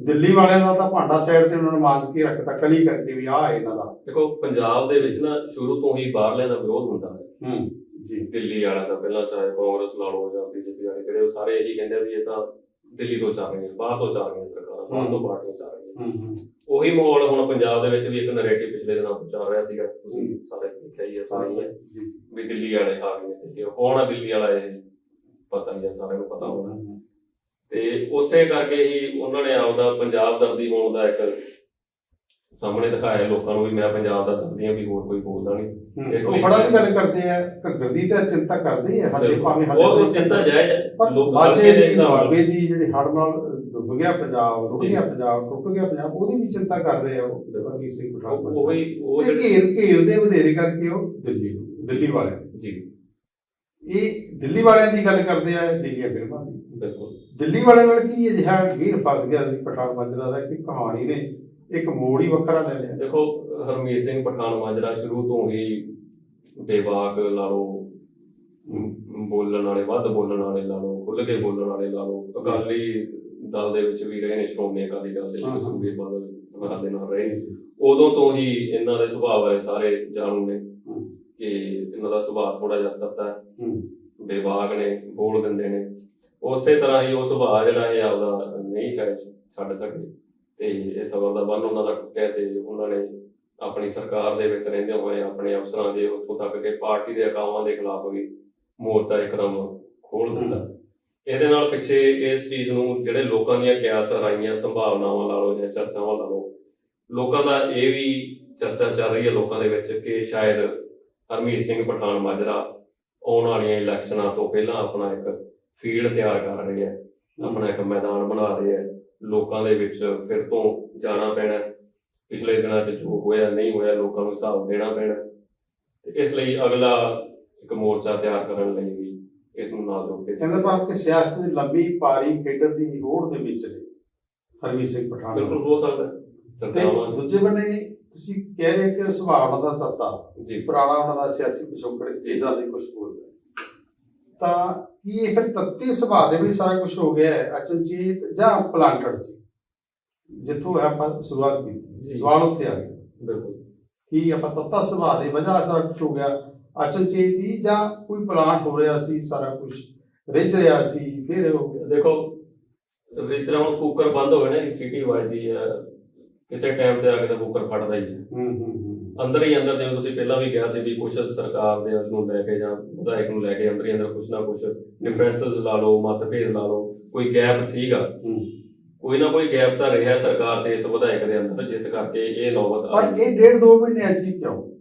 ਦਿੱਲੀ ਵਾਲਿਆਂ ਦਾ ਤਾਂ ਭਾਂਡਾ ਸਾਈਡ ਤੇ ਉਹਨਾਂ ਨੇ ਮਾਂਜ ਕੇ ਰੱਖਤਾ ਕਲੀ ਕਰਕੇ ਵੀ ਆਹ ਇਹਨਾਂ ਦਾ। ਦੇਖੋ ਪੰਜਾਬ ਦੇ ਵਿੱਚ ਨਾ ਸ਼ੁਰੂ ਤੋਂ ਹੀ ਬਾਹਰਲਿਆਂ ਦਾ ਵਿਰੋਧ ਹੁੰਦਾ ਹੈ। ਹੂੰ ਜੀ। ਦਿੱਲੀ ਵਾਲਿਆਂ ਦਾ ਪਹਿਲਾਂ ਚਾਹੇ ਕਾਂਗਰਸ ਲਾ ਲਓ ਜਾਂ ਬੀਜੇਪੀ ਵਾਲੇ ਜਿਹੜੇ ਉਹ ਸਾਰੇ ਇਹੀ ਕਹਿੰਦੇ ਆ ਵੀ ਇਹ ਤਾਂ ਦਿੱਲੀ ਤੋਂ ਚੱਲ ਰਹੀਆਂ ਬਾਹਰ ਤੋਂ ਚੱਲ ਰਹੀਆਂ ਸਰਕਾਰਾਂ ਬਾਹਰ ਤੋਂ ਪਾਰਟੀਆਂ ਚੱਲ ਰਹੀਆਂ। ਹੂੰ ਹੂੰ। ਉਹੀ ਮਾਹੌਲ ਹੁਣ ਪੰਜਾਬ ਦੇ ਵਿੱਚ ਵੀ ਇੱਕ ਨੈਰੇਟਿਵ ਪਿਛਲੇ ਦਿਨਾਂ ਚੱਲ ਰਿਹਾ ਸੀਗਾ। ਤੁਸੀਂ। ਸਾਰੇ ਦੇਖਿਆ ਹੀ ਹੈ ਸੁਣੀ ਹੈ ਵੀ ਦਿੱਲੀ ਵਾਲੇ ਹਾਰ ਗਏ ਤੇ ਕੌਣ ਆ ਦਿੱਲੀ ਵਾਲਾ ਇਹ? ਪਤਾ ਹੀ ਹੈ ਸਾਰਿਆਂ ਨੂੰ ਪਤਾ ਹੋਣਾ। ਤੇ ਉਸੇ ਕਰਕੇ ਹੀ ਉਹਨਾਂ ਨੇ ਆਪਦਾ ਪੰਜਾਬ ਦਰਦੀ ਹੋਣ ਦਾ ਇੱਕ ਸਾਹਮਣੇ ਦਿਖਾਇਆ ਲੋਕਾਂ ਨੂੰ ਵੀ ਮੈਂ ਪੰਜਾਬ ਦਾ ਦਰਦੀ ਹਾਂ ਵੀ ਹੋਰ ਕੋਈ ਬੋਲਦਾ ਨਹੀਂ ਇਸ ਲਈ- ਬੜਾ ਦੀ ਗੱਲ ਕਰਦੇ ਆ ਘੱਗਰ ਦੀ ਤਾਂ ਚਿੰਤਾ ਕਰਦੇ ਆ ਹਜੇ ਭਾਵੇਂ ਉਹ ਉਹ ਚਿੰਤਾ ਜਾਇਜ਼ ਹੈ। ਲੋਕ ਹਲਕੇ ਦੇ। ਦੁਆਬੇ ਦੀ ਜਿਹੜੇ ਹੜ੍ਹ ਨਾਲ ਡੁੱਬ ਗਿਆ ਪੰਜਾਬ ਜੀ। ਗਿਆ ਪੰਜਾਬ ਟੁੱਟ ਗਿਆ ਪੰਜਾਬ ਉਹਦੀ ਵੀ ਚਿੰਤਾ ਕਰ ਰਹੇ ਆ ਉਹ ਹਰਮੀਤ ਸਿੰਘ ਉਹ- ਉਹੀ ਉਹ ਘੇਰ ਘੇਰਦੇ ਵਧੇਰੇ ਕਰਕੇ ਉਹ ਦਿੱਲੀ ਨੂੰ ਦਿੱਲੀ ਵਾਲਿਆਂ। ਜੀ। ਇਹ ਦਿੱਲੀ ਵਾਲਿਆਂ ਦੀ ਗੱਲ ਕਰਦੇ ਆ ਦਿੱਲੀਆਂ ਫਿਲਮਾਂ ਦੀ। ਬਿਲਕੁਲ। ਦਿੱਲੀ ਵਾਲਿਆਂ ਨਾਲ ਕੀ ਅਜਿਹਾ ਗੀਰ ਫਸ ਗਿਆ ਸੀ ਪਠਾਨ ਮਾਜਰਾ ਦਾ ਕਿ ਕਹਾਣੀ ਨੇ ਇੱਕ ਮੋੜ ਹੀ ਵੱਖਰਾ ਲੈ ਲਿਆ। ਦੇਖੋ ਹਰਮੀਤ ਸਿੰਘ ਪਠਾਨ ਮਾਜਰਾ ਸ਼ੁਰੂ ਤੋਂ ਹੀ ਬੇਬਾਕ ਲਾ ਲਓ ਮ- ਬੋਲਣ ਵਾਲੇ ਵੱਧ ਬੋਲਣ ਵਾਲੇ ਲਾ ਲਓ ਖੁੱਲ੍ਹ ਕੇ ਬੋਲਣ ਵਾਲੇ ਲਾ ਲਓ। ਅਕਾਲੀ ਦਲ ਦੇ ਵਿੱਚ ਵੀ ਰਹੇ ਨੇ ਸ਼੍ਰੋਮਣੀ ਅਕਾਲੀ ਦਲ ਦੇ ਵਿੱਚ। ਸੁਖਬੀਰ ਬਾਦਲ ਉਹਨਾਂ ਦੇ ਨਾਲ ਰਹੇ ਨੇ ਉਦੋਂ ਤੋਂ ਹੀ ਇਹਨਾਂ ਦੇ ਸੁਭਾਅ ਬਾਰੇ ਸਾਰੇ ਜਾਣੂ ਨੇ। ਕਿ ਇਹਨਾਂ ਦਾ ਸੁਭਾਅ ਥੋੜਾ ਜਿਹਾ ਤੱਤਾ ਹੈ। ਬੇਬਾਕ ਨੇ ਬੋਲ ਦਿੰਦੇ ਨੇ ਉਸੇ ਤਰ੍ਹਾਂ ਹੀ ਉਹ ਸੁਭਾਅ ਜਿਹੜਾ ਇਹ ਆਪਦਾ ਨਹੀਂ ਛੱਡ ਸਕੇ ਤੇ ਇਹ ਸਬਰ ਦਾ ਬੰਨ ਉਹਨਾਂ ਦਾ ਟੁੱਟਿਆ ਤੇ ਉਹਨਾਂ ਨੇ ਆਪਣੀ ਸਰਕਾਰ ਦੇ ਵਿੱਚ ਰਹਿੰਦੇ ਹੋਏ ਆਪਣੇ ਅਫਸਰਾਂ ਦੇ ਉੱਥੋਂ ਤੱਕ ਕਿ ਪਾਰਟੀ ਦੇ ਅਕਾਵਾਂ ਦੇ ਖਿਲਾਫ ਵੀ ਮੋਰਚਾ ਇੱਕਦਮ ਖੋਲ ਦਿੱਤਾ ਇਹਦੇ ਨਾਲ ਪਿੱਛੇ ਇਸ ਚੀਜ਼ ਨੂੰ ਜਿਹੜੇ ਲੋਕਾਂ ਦੀਆਂ ਕਿਆਸ, ਰਾਈਆਂ, ਸੰਭਾਵਨਾਵਾਂ ਲਾ ਲਓ ਜਾਂ ਚਰਚਾਵਾਂ ਲਾ ਲਓ, ਲੋਕਾਂ ਦਾ ਇਹ ਵੀ ਚਰਚਾ ਚੱਲ ਰਹੀ ਹੈ ਲੋਕਾਂ ਦੇ ਵਿੱਚ ਕਿ ਸ਼ਾਇਦ ਹਰਮੀਤ ਸਿੰਘ ਪਠਾਨ ਮਾਜਰਾ ਆਉਣ ਵਾਲੀਆਂ ਇਲੈਕਸ਼ਨਾਂ ਤੋਂ ਪਹਿਲਾਂ ਆਪਣਾ ਇੱਕ ਫੀਲਡ ਤਿਆਰ ਕਰ ਰਹੇ ਹੈ, ਆਪਣਾ ਇੱਕ ਮੈਦਾਨ ਬਣਾ ਰਹੇ ਹੈ, ਲੋਕਾਂ ਦੇ ਵਿੱਚ ਫਿਰ ਤੋਂ ਜਾਣਾ ਪੈਣਾ ਪਿਛਲੇ ਦਿਨਾਂ 'ਚ ਜੋ ਹੋਇਆ, ਨਹੀਂ ਹੋਇਆ, ਲੋਕਾਂ ਨੂੰ ਹਿਸਾਬ ਦੇਣਾ ਪੈਣਾ ਹੈ। ਤੇ ਇਸ ਲਈ ਅਗਲਾ ਇੱਕ ਮੋਰਚਾ ਤਿਆਰ ਕਰਨ ਲਈ ਇਸ ਨੂੰ ਨਾਲ ਜੋੜ ਕੇ ਕਹਿੰਦਾ ਭਾਵ ਕਿ ਸਿਆਸਤ ਦੀ ਲੰਬੀ ਪਾਰੀ ਖੇਡਣ ਦੀ ਹੋੜ ਦੇ ਵਿੱਚ ਨੇ। ਹਰਮੀਤ ਸਿੰਘ ਪਠਾਨ ਬਿਲਕੁਲ ਹੋ ਸਕਦਾ। ਤੇ ਦੂਜੇ ਬੰਨੇ ਤੁਸੀਂ ਕਹਿ ਰਹੇ ਕਿ ਸੁਭਾਅ ਦਾ ਤੱਤਾ ਜੀ। ਪੁਰਾਣਾ ਉਹਨਾਂ ਦਾ ਸਿਆਸੀ ਪਿਛੋਕੜ ਜਿਹਦਾ ਦੇ ਕੁਝ ਬੋਲਦਾ ਤਾਂ ਕੀ ਇਹ ਫਿਰ ਤੱਤੇ ਸੁਭਾਅ ਦੇ ਵਿੱਚ ਸਾਰਾ ਕੁਝ ਹੋ ਗਿਆ ਹੈ ਅਚਨਚੇਤ ਜਾਂ ਪਲਾਂਟਡ ਸੀ? ਜਿੱਥੋਂ ਆਪਾਂ ਸ਼ੁਰੂਆਤ ਕੀਤੀ। ਸਵਾਲ ਉੱਥੇ ਆ ਗਿਆ। ਬਿਲਕੁਲ। ਕੀ ਆਪਾਂ ਤੱਤਾ ਸੁਭਾਅ ਦੀ ਵਜ੍ਹਾ ਸਾਰਾ ਕੁਝ ਹੋ ਗਿਆ? ਅਚਨਚੇਤ ਹੀ ਜਾਂ ਕੋਈ ਪਲਾਂਟ ਹੋ ਰਿਹਾ ਸੀ ਸਾਰਾ ਕੁਝ ਰਿੱਝ ਰਿਹਾ ਸੀ ਫਿਰ ਇਹ ਹੋ ਗਿਆ। ਦੇਖੋ ਰਿਚਰਾਂ ਨੂੰ ਕੁੱਕਰ ਬੰਦ ਹੋਵੇ ਨਾ ਸਿਟੀ ਵਾਜਦੀ ਹੈ ਕਿਸੇ ਟਾਈਮ ਤੇ ਆ ਕੇ ਤਾਂ ਕੁੱਕਰ ਫਟਦਾ ਹੀ ਹੈ ਹੂੰ ਹੂੰ ਹੂੰ। ਅੰਦਰ ਹੀ ਅੰਦਰ ਜਿਵੇਂ ਤੁਸੀਂ ਪਹਿਲਾਂ ਵੀ ਕਿਹਾ ਸੀ ਵੀ ਕੁਝ ਸਰਕਾਰ ਦੇ ਨੂੰ ਲੈ ਕੇ ਜਾਂ ਵਿਧਾਇਕ ਨੂੰ ਲੈ ਕੇ ਅੰਦਰ ਹੀ ਅੰਦਰ ਕੁਝ ਨਾ ਕੁਝ ਡਿਫਰੈਂਸਸ ਲਾ ਲਓ ਮਤਭੇਦ ਲਾ ਲਓ ਕੋਈ ਗੈਪ ਸੀਗਾ। ਹੂੰ। ਕੋਈ ਨਾ ਕੋਈ ਗੈਪ ਤਾਂ ਰਿਹਾ ਸਰਕਾਰ ਤੇ ਇਸ ਵਿਧਾਇਕ ਦੇ ਅੰਦਰ ਜਿਸ ਕਰਕੇ ਇਹ ਨੌਬਤ ਪਰ ਆਈ ਇਹ ਡੇਢ ਦੋ ਮਹੀਨੇ ਅੱਜ ਹੀ ਕਿਉਂ?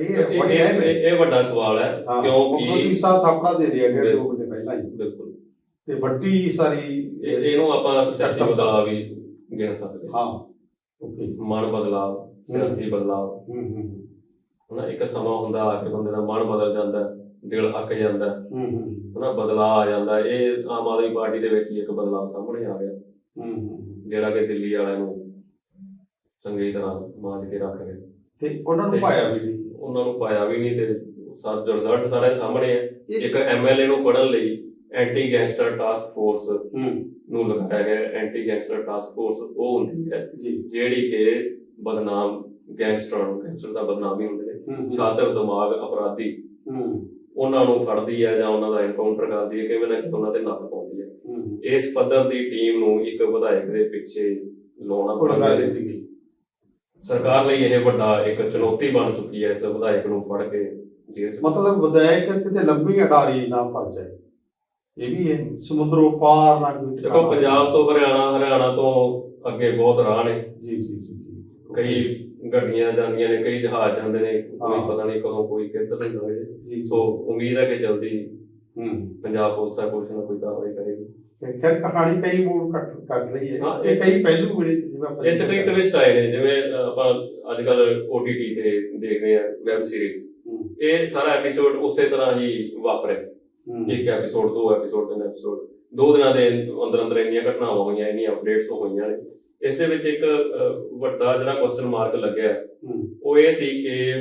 ਇਹ ਹੈ ਇਹ- ਇਹ ਵੱਡਾ ਸਵਾਲ ਹੈ ਕਿਉਂਕਿ ਕਿਉਂਕਿ ਸਾਥ ਆਪਣਾ ਦੇ ਰਿਹਾ ਡੇਢ ਦੋ ਮਹੀਨੇ ਪਹਿਲਾਂ ਹੀ। ਬਿਲਕੁਲ। ਤੇ ਵੱਡੀ ਸਾਰੀ ਇਹ- ਇਹਨੂੰ ਆਪਾਂ ਸਿਆਸੀ ਬਦਲਾਅ ਵੀ ਗਿਣ ਸਕਦੇ ਹਾਂ। ਹਾਂ ਓਕੇ। ਮਨ ਬਦਲਾਅ ਸਿਆਸੀ ਬਦਲਾਅ। ਹੂੰ ਹੂੰ ਹਨਾ ਇੱਕ ਸਮਾਂ ਹੁੰਦਾ ਆ ਕੇ ਬੰਦੇ ਦਾ ਮਨ ਬਦਲ ਜਾਂਦਾ ਹੈ, ਦਿਲ ਅੱਕ ਜਾਂਦਾ। ਹੈ, ਹੂੰ ਹੂੰ। ਹਨਾ ਬਦਲਾਅ ਆ ਜਾਂਦਾ। ਹੈ। ਇਹ ਆਮ ਆਦਮੀ ਪਾਰਟੀ ਦੇ ਵਿੱਚ ਹੀ ਇੱਕ ਬਦਲਾਅ ਸਾਹਮਣੇ ਆ ਗਿਆ ਹੂੰ ਹੂੰ ਜਿਹੜਾ ਕਿ ਦਿੱਲੀ ਵਾਲਿਆਂ ਨੂੰ ਚੰਗੀ ਤਰ੍ਹਾਂ ਮਾਂਜ ਕੇ ਰੱਖ ਗਏ ਤੇ ਉਹਨਾਂ ਨੂੰ ਪਾਇਆ ਵੀ ਉਹਨਾਂ ਨੂੰ ਪਾਇਆ ਵੀ ਨਹੀਂ ਤੇ ਸਭ ਰਿਜ਼ਲਟ ਸਾਰੇ ਸਾਹਮਣੇ ਹੈ ਇੱਕ ਐਮਐਲਏ ਨੂੰ ਫੜਨ ਲਈ ਐਂਟੀ ਗੈਂਗਸਟਰ ਟਾਸਕ ਫੋਰਸ ਨੂੰ ਲਗਾਇਆ ਗਿਆ। ਐਂਟੀ ਗੈਂਗਸਟਰ ਟਾਸਕ ਫੋਰਸ ਉਹ ਹੁੰਦੀ ਹੈ ਜਿਹੜੀ ਕਿ ਬਦਨਾਮ ਗੈਂਗਸਟਰਾਂ ਨੂੰ ਗੈਂਗਸਟਰ ਦਾ ਬਦਨਾਮ ਹੀ। ਹੁੰਦੇ ਨੇ ਸਾਦਰ ਦਿਮਾਗ ਅਪਰਾਧੀ ਉਹਨਾਂ ਨੂੰ ਫੜਦੀ ਹੈ ਜਾਂ ਉਹਨਾਂ ਦਾ ਐਨਕਾਊਂਟਰ ਕਰਦੀ ਹੈ ਕਿਵੇਂ ਨਾ ਕਿਵੇਂ ਉਹਨਾਂ ਤੇ ਨੱਥ ਪਾਉਂਦੀ ਹੈ ਇਸ ਪੱਧਰ ਦੀ ਟੀਮ ਨੂੰ ਇੱਕ ਵਿਧਾਇਕ ਦੇ ਪਿੱਛੇ ਲਾਉਣਾ ਉਹ ਲਗਾ ਪੜਾ ਦਿੱਤੀ ਗਈ। ਸਰਕਾਰ ਲਈ ਇਹ ਵੱਡਾ ਇੱਕ ਚੁਣੌਤੀ ਬਣ ਚੁੱਕੀ ਹੈ ਇਸ ਵਿਧਾਇਕ ਨੂੰ ਫੜ ਕੇ ਜੇਲ੍ਹ 'ਚ। ਮਤਲਬ ਵਿਧਾਇਕ ਕਿਤੇ ਲੰਬੀ ਅਡਾਰੀ ਨਾ ਫੜ ਜਾਏ। ਇਹ ਵੀ ਹੈ ਸਮੁੰਦਰੋਂ ਪਾਰ ਨਾ ਕੋਈ ਦੇਖੋ। ਪੰਜਾਬ ਤੋਂ ਹਰਿਆਣਾ ਹਰਿਆਣਾ ਤੋਂ ਅੱਗੇ ਬਹੁਤ ਰਾਹ ਨੇ। ਜੀ ਜੀ ਜੀ ਕਈ ਗੱਡੀਆਂ ਜਾਂਦੀਆਂ ਨੇ ਕਈ ਜਹਾਜ਼ ਜਾਂਦੇ ਨੇ ਕੋਈ। ਪਤਾ ਨਹੀਂ ਕਦੋਂ ਕੋਈ ਕਿੱਧਰ ਨੂੰ ਜਾਵੇ। ਸੋ ਉਮੀਦ ਹੈ ਕਿ ਜਲਦੀ ਹੂੰ। ਪੰਜਾਬ ਪੁਲਿਸ ਆ ਨਾ ਕੋਈ ਕਾਰਵਾਈ ਕਰੇਗੀ। ਖੈਰ ਕਹਾਣੀ ਕਈ ਮੋੜ ਕੱਟ ਰਹੀ ਹੈ। ਹਾਂ, ਤੇ ਕਈ ਪਹਿਲੂ ਜਿਹੜੇ ਜਿਵੇਂ ਆਪਾਂ ਇਹ ਚ ਕਈ ਟਵਿਸਟ ਆਏ ਨੇ ਜਿਵੇਂ ਆਪਾਂ ਅੱਜ ਕੱਲ OTT ਤੇ ਦੇਖਦੇ ਆ ਵੈਬ ਸੀਰੀਜ਼ ਹੂੰ, ਇਹ ਸਾਰਾ ਐਪੀਸੋਡ ਉਸੇ ਤਰ੍ਹਾਂ ਹੀ ਵਾਪਰਿਆ। ਹੂੰ, ਇੱਕ ਐਪੀਸੋਡ ਦੋ ਐਪੀਸੋਡ ਤਿੰਨ ਐਪੀਸੋਡ ਦੋ ਦਿਨਾਂ ਦੇ ਅੰਦਰ ਅੰਦਰ ਇੰਨੀਆਂ ਘਟਨਾਵਾਂ ਹੋਈਆਂ ਇੰਨੀਆਂ ਅਪਡੇਟਸ ਹੋਈਆਂ ਨੇ। ਇਸ ਦੇ ਵਿੱਚ ਇੱਕ ਵੱਡਾ ਜਿਹੜਾ ਕੁਐਸਚਨ ਮਾਰਕ ਲੱਗਿਆ। ਹੂੰ, ਉਹ ਇਹ ਸੀ ਕਿ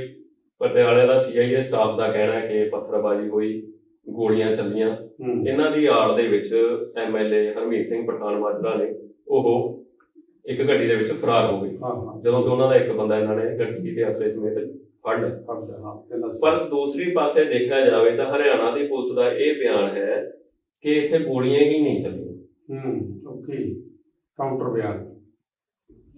ਪਟਿਆਲੇ ਦਾ CIA ਸਟਾਫ ਦਾ ਕਹਿਣਾ ਹੈ ਕਿ ਪੱਥਰਬਾਜ਼ੀ ਹੋਈ। ਗੋਲੀਆਂ ਚੱਲੀਆਂ। ਹੂੰ, ਇਹਨਾਂ ਦੀ ਆੜ ਦੇ ਵਿੱਚ ਐਮਐਲਏ ਹਰਮੀਤ ਸਿੰਘ ਪਠਾਨ ਮਾਜਰਾ ਨੇ ਉਹ ਇੱਕ ਗੱਡੀ ਦੇ ਵਿੱਚ ਫਰਾਰ ਹੋ ਗਏ। ਹਾਂ ਹਾਂ। ਜਦੋਂ ਕਿ ਉਹਨਾਂ ਦਾ ਇੱਕ ਬੰਦਾ ਇਹਨਾਂ ਨੇ ਗੱਡੀ ਦੇ ਅਸਲੇ ਸਮੇਤ ਫੜ ਲਿਆ। ਫੜ ਲਿਆ, ਹਾਂ ਤੇ ਨਸ ਪਰ ਦੂਸਰੀ ਪਾਸੇ ਦੇਖਿਆ ਜਾਵੇ ਤਾਂ ਹਰਿਆਣਾ ਦੀ ਪੁਲਿਸ ਦਾ ਇਹ ਬਿਆਨ ਹੈ ਕਿ ਇੱਥੇ ਗੋਲੀਆਂ ਹੀ ਨਹੀਂ ਚੱਲੀਆਂ। ਹੂੰ ਓਕੇ। ਕਾਊਂਟਰ ਬਿਆਨ।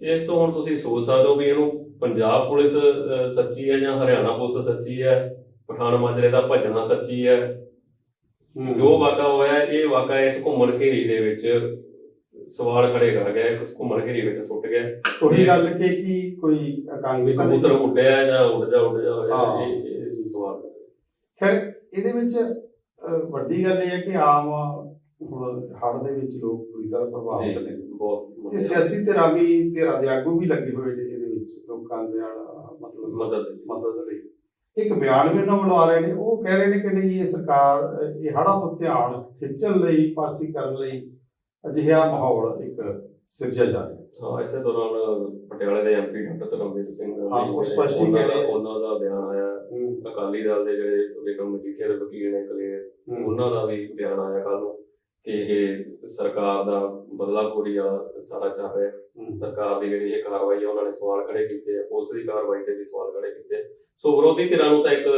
ਇਸ ਤੋਂ ਹੁਣ ਤੁਸੀਂ ਸੋਚ ਸਕਦੇ ਹੋ ਵੀ ਇਹਨੂੰ ਪੰਜਾਬ ਪੁਲਿਸ ਅਹ, ਸੱਚੀ ਹੈ ਜਾਂ ਹਰਿਆਣਾ ਪੁਲਿਸ ਸੱਚੀ ਹੈ? ਪਠਾਨ ਮਾਜਰੇ ਦਾ ਭੱਜਣਾ ਸੱਚੀ ਹੈ ਹੂੰ, ਜੋ ਵਾਕਾ ਹੋਇਆ ਇਹ ਵਾਕਾ ਇਸ ਘੁੰਮਣ ਘੇਰੀ ਦੇ ਵਿੱਚ ਸਵਾਲ ਖੜੇ ਕਰ ਗਿਆ ਇਸ ਘੁੰਮਣ ਘੇਰੀ ਵਿੱਚ ਸੁੱਟ ਗਿਆ। ਉਹੀ ਗੱਲ ਕਿ ਕੀ ਕੋਈ ਅਕਾਂਗੀ ਕਬੂਤਰ ਉੱਡਿਆ ਜਾਂ ਉੱਡ ਜਾ ਉੱਡ ਜਾ ਹੋਇਆ। ਇਹ ਸਵਾਲ। ਖੈਰ ਇਹਦੇ ਵਿੱਚ ਵੱਡੀ ਗੱਲ ਇਹ ਹੈ ਕਿ ਆਮ ਹੁਣ ਹੜ੍ਹ ਦੇ ਵਿੱਚ ਲੋਕ ਪੂਰੀ ਤਰ੍ਹਾਂ ਪ੍ਰਭਾਵਿਤ ਨੇ। ਬਹੁਤ ਤੇ ਸਿਆਸੀ ਧਿਰਾਂ ਵੀ ਧਿਰਾਂ ਦੇ ਆਗੂ ਵੀ ਲੱਗੇ ਹੋਏ ਨੇ ਇਹਦੇ ਵਿੱਚ ਲੋਕਾਂ ਦੇ ਨਾਲ ਮਤਲਬ ਮਦਦ। ਮਦਦ ਲਈ। ਇੱਕ ਬਿਆਨ ਵੀ ਉਹਨਾਂ ਵੱਲੋਂ ਆ ਰਹੇ ਨੇ ਉਹ ਕਹਿ ਰਹੇ ਨੇ ਕਿ ਨਹੀਂ ਇਹ ਸਰਕਾਰ ਇਹ ਹੜ੍ਹਾਂ ਤੋਂ ਧਿਆਨ ਖਿੱਚਣ ਲਈ ਪਾਸੀ ਕਰਨ ਲਈ ਅਜਿਹਾ ਮਾਹੌਲ ਇੱਕ ਸਿਰਜਿਆ ਜਾ ਰਿਹਾ। ਹਾਂ ਇਸੇ ਦੌਰਾਨ ਪਟਿਆਲੇ ਦੇ ਐਮਪੀ ਡਾਕਟਰ ਧਰਮਵੀਰ ਸਿੰਘ ਹਾਂ, ਉਹ ਸਪਸ਼ਟ ਹੀ ਕਹਿ ਰਹੇ। ਉਹਨਾਂ ਦਾ ਬਿਆਨ ਆਇਆ। ਅਕਾਲੀ ਦਲ ਦੇ ਜਿਹੜੇ ਵਿਕਰਮ ਮਜੀਠੀਆ ਦੇ ਵਕੀਲ ਨੇ ਕਲੇਰ ਹੂੰ, ਉਹਨਾਂ ਦਾ ਵੀ ਬਿਆਨ ਆਇਆ ਕੱਲ ਨੂੰ। ਕਿ ਇਹ ਸਰਕਾਰ ਦਾ ਬਦਲਾਖੋਰੀ ਵਾਲਾ ਸਾਰਾ ਚੱਲ ਰਿਹਾ ਹੂੰ। ਸਰਕਾਰ ਦੀ ਜਿਹੜੀ ਇਹ ਕਾਰਵਾਈ ਹੈ ਉਹਨਾਂ ਨੇ ਸਵਾਲ ਖੜੇ ਕੀਤੇ ਆ। ਪੁਲਿਸ ਦੀ ਕਾਰਵਾਈ ਤੇ ਵੀ ਸਵਾਲ ਖੜੇ ਕੀਤੇ। ਸੋ ਵਿਰੋਧੀ ਧਿਰਾਂ ਨੂੰ ਤਾਂ ਇੱਕ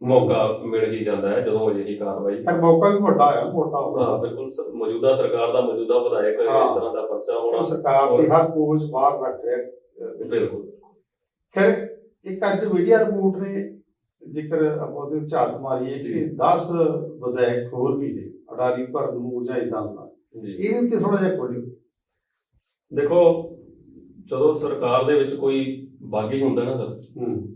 ਮੌਕਾ ਮਿਲ ਹੀ ਜਾਂਦਾ ਹੈ ਜਦੋਂ ਅਜਿਹੀ ਕਾਰਵਾਈ ਖੈਰ ਮੌਕਾ ਵੀ ਵੱਡਾ ਆ ਮੋਟਾ ਹਾਂ ਬਿਲਕੁਲ ਮੌਜੂਦਾ ਸਰਕਾਰ ਦਾ ਮੌਜੂਦਾ ਵਿਧਾਇਕ ਹਾਂ। ਇਸ ਤਰ੍ਹਾਂ ਦਾ ਪਰਚਾ ਹੋਣਾ ਸਰਕਾਰ ਦੀ ਹਰ ਪੋਜ ਬਾਹਰ ਰੱਖ ਰਿਹਾ ਬਿਲਕੁਲ। ਖੈਰ ਇੱਕ ਅੱਜ ਮੀਡੀਆ ਰਿਪੋਰਟ ਨੇ ਜ਼ਿਕਰ ਆਪਾਂ ਉਹਦੇ ਝਾਤ ਮਾਰੀਏ ਕਿ ਜੀ। 10 ਵਿਧਾਇਕ ਹੋਰ ਵੀ ਨੇ। ਅਡਾਰੀ ਭਰਨ ਨੂੰ ਜਾਂ ਇਦਾਂ ਦਾ ਜੀ। ਇਹਦੇ ਉੱਤੇ ਥੋੜਾ ਜਿਹਾ ਖੋਲਿਓ। ਦੇਖੋ ਜਦੋਂ ਸਰਕਾਰ ਦੇ ਵਿੱਚ ਕੋਈ ਬਾਗੀ ਹੁੰਦਾ ਨਾ ਸਰ ਹੂੰ।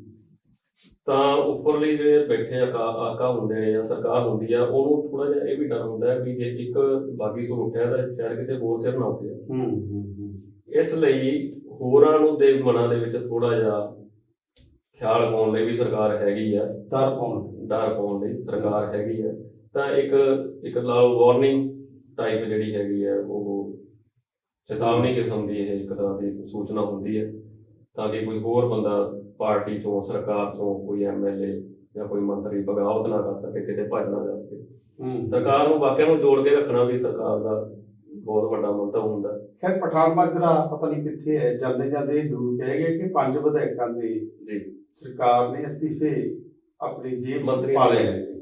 ਤਾਂ ਉੱਪਰਲੇ ਜਿਹੜੇ ਬੈਠੇ ਆਕਾ ਆਕਾ ਹੁੰਦੇ ਨੇ ਜਾਂ ਸਰਕਾਰ ਹੁੰਦੀ ਆ ਉਹਨੂੰ ਥੋੜਾ ਜਿਹਾ ਇਹ ਵੀ ਡਰ ਹੁੰਦਾ ਹੈ ਵੀ ਜੇ ਇੱਕ ਬਾਗੀ ਸੁਰ ਉੱਠਿਆ ਤਾਂ ਸ਼ਾਇਦ ਕਿਤੇ ਹੋਰ ਸਿਰ ਨਾ ਉੱਠੇ। ਹੂੰ ਹੂੰ ਹੂੰ। ਇਸ ਲਈ ਹੋਰਾਂ ਨੂੰ ਦੇ ਮਨਾਂ ਦੇ ਵਿੱਚ ਥੋੜਾ ਜਿਹਾ ਖਿਆਲ ਪਾਉਣ ਲਈ ਵੀ ਸਰਕਾਰ ਹੈਗੀ ਆ। ਡਰ ਪਾਉਣ ਡਰ ਪਾਉਣ ਲਈ ਸਰਕਾਰ ਹੈਗੀ ਹੈ ਤਾਂ ਇੱਕ ਇੱਕ ਲਾਓ ਵਾਰਨਿੰਗ ਟਾਈਪ ਜਿਹੜੀ ਹੈਗੀ ਹੈ ਉਹ ਚੇਤਾਵਨੀ ਕਿਸਮ ਦੀ ਇਹ ਇੱਕ ਤਰ੍ਹਾਂ ਦੀ ਸੂਚਨਾ ਹੁੰਦੀ ਹੈ ਤਾਂ ਕਿ ਕੋਈ ਹੋਰ ਬੰਦਾ ਪਾਰਟੀ ਚੋਂ ਸਰਕਾਰ ਚੋਂ ਕੋਈ ਐਮਐਲਏ ਜਾਂ ਕੋਈ ਮੰਤਰੀ ਬਗਾਵਤ ਨਾ ਕਰ ਸਕੇ ਕਿਤੇ ਭੱਜ ਨਾ ਜਾ ਸਕੇ। ਸਰਕਾਰ ਨੂੰ ਵਾਕਿਆ ਨੂੰ ਜੋੜ ਕੇ ਰੱਖਣਾ ਵੀ ਸਰਕਾਰ ਦਾ ਬਹੁਤ ਵੱਡਾ ਮੰਤਵ ਹੁੰਦਾ। ਹੈ। ਖੈਰ ਪਠਾਨ ਮਾਜਰਾ ਪਤਾ ਨਹੀਂ ਕਿੱਥੇ ਹੈ ਜਾਂਦੇ ਜਾਂਦੇ ਜ਼ਰੂਰ ਕਹਿ ਗਏ ਕਿ ਪੰਜ ਵਿਧਾਇਕਾਂ ਦੇ ਜੀ। ਸਰਕਾਰ ਨੇ ਅਸਤੀਫੇ ਆਪਣੀ ਜੇਬ ਮੰਤਰੀ ਨੇ ਜੀ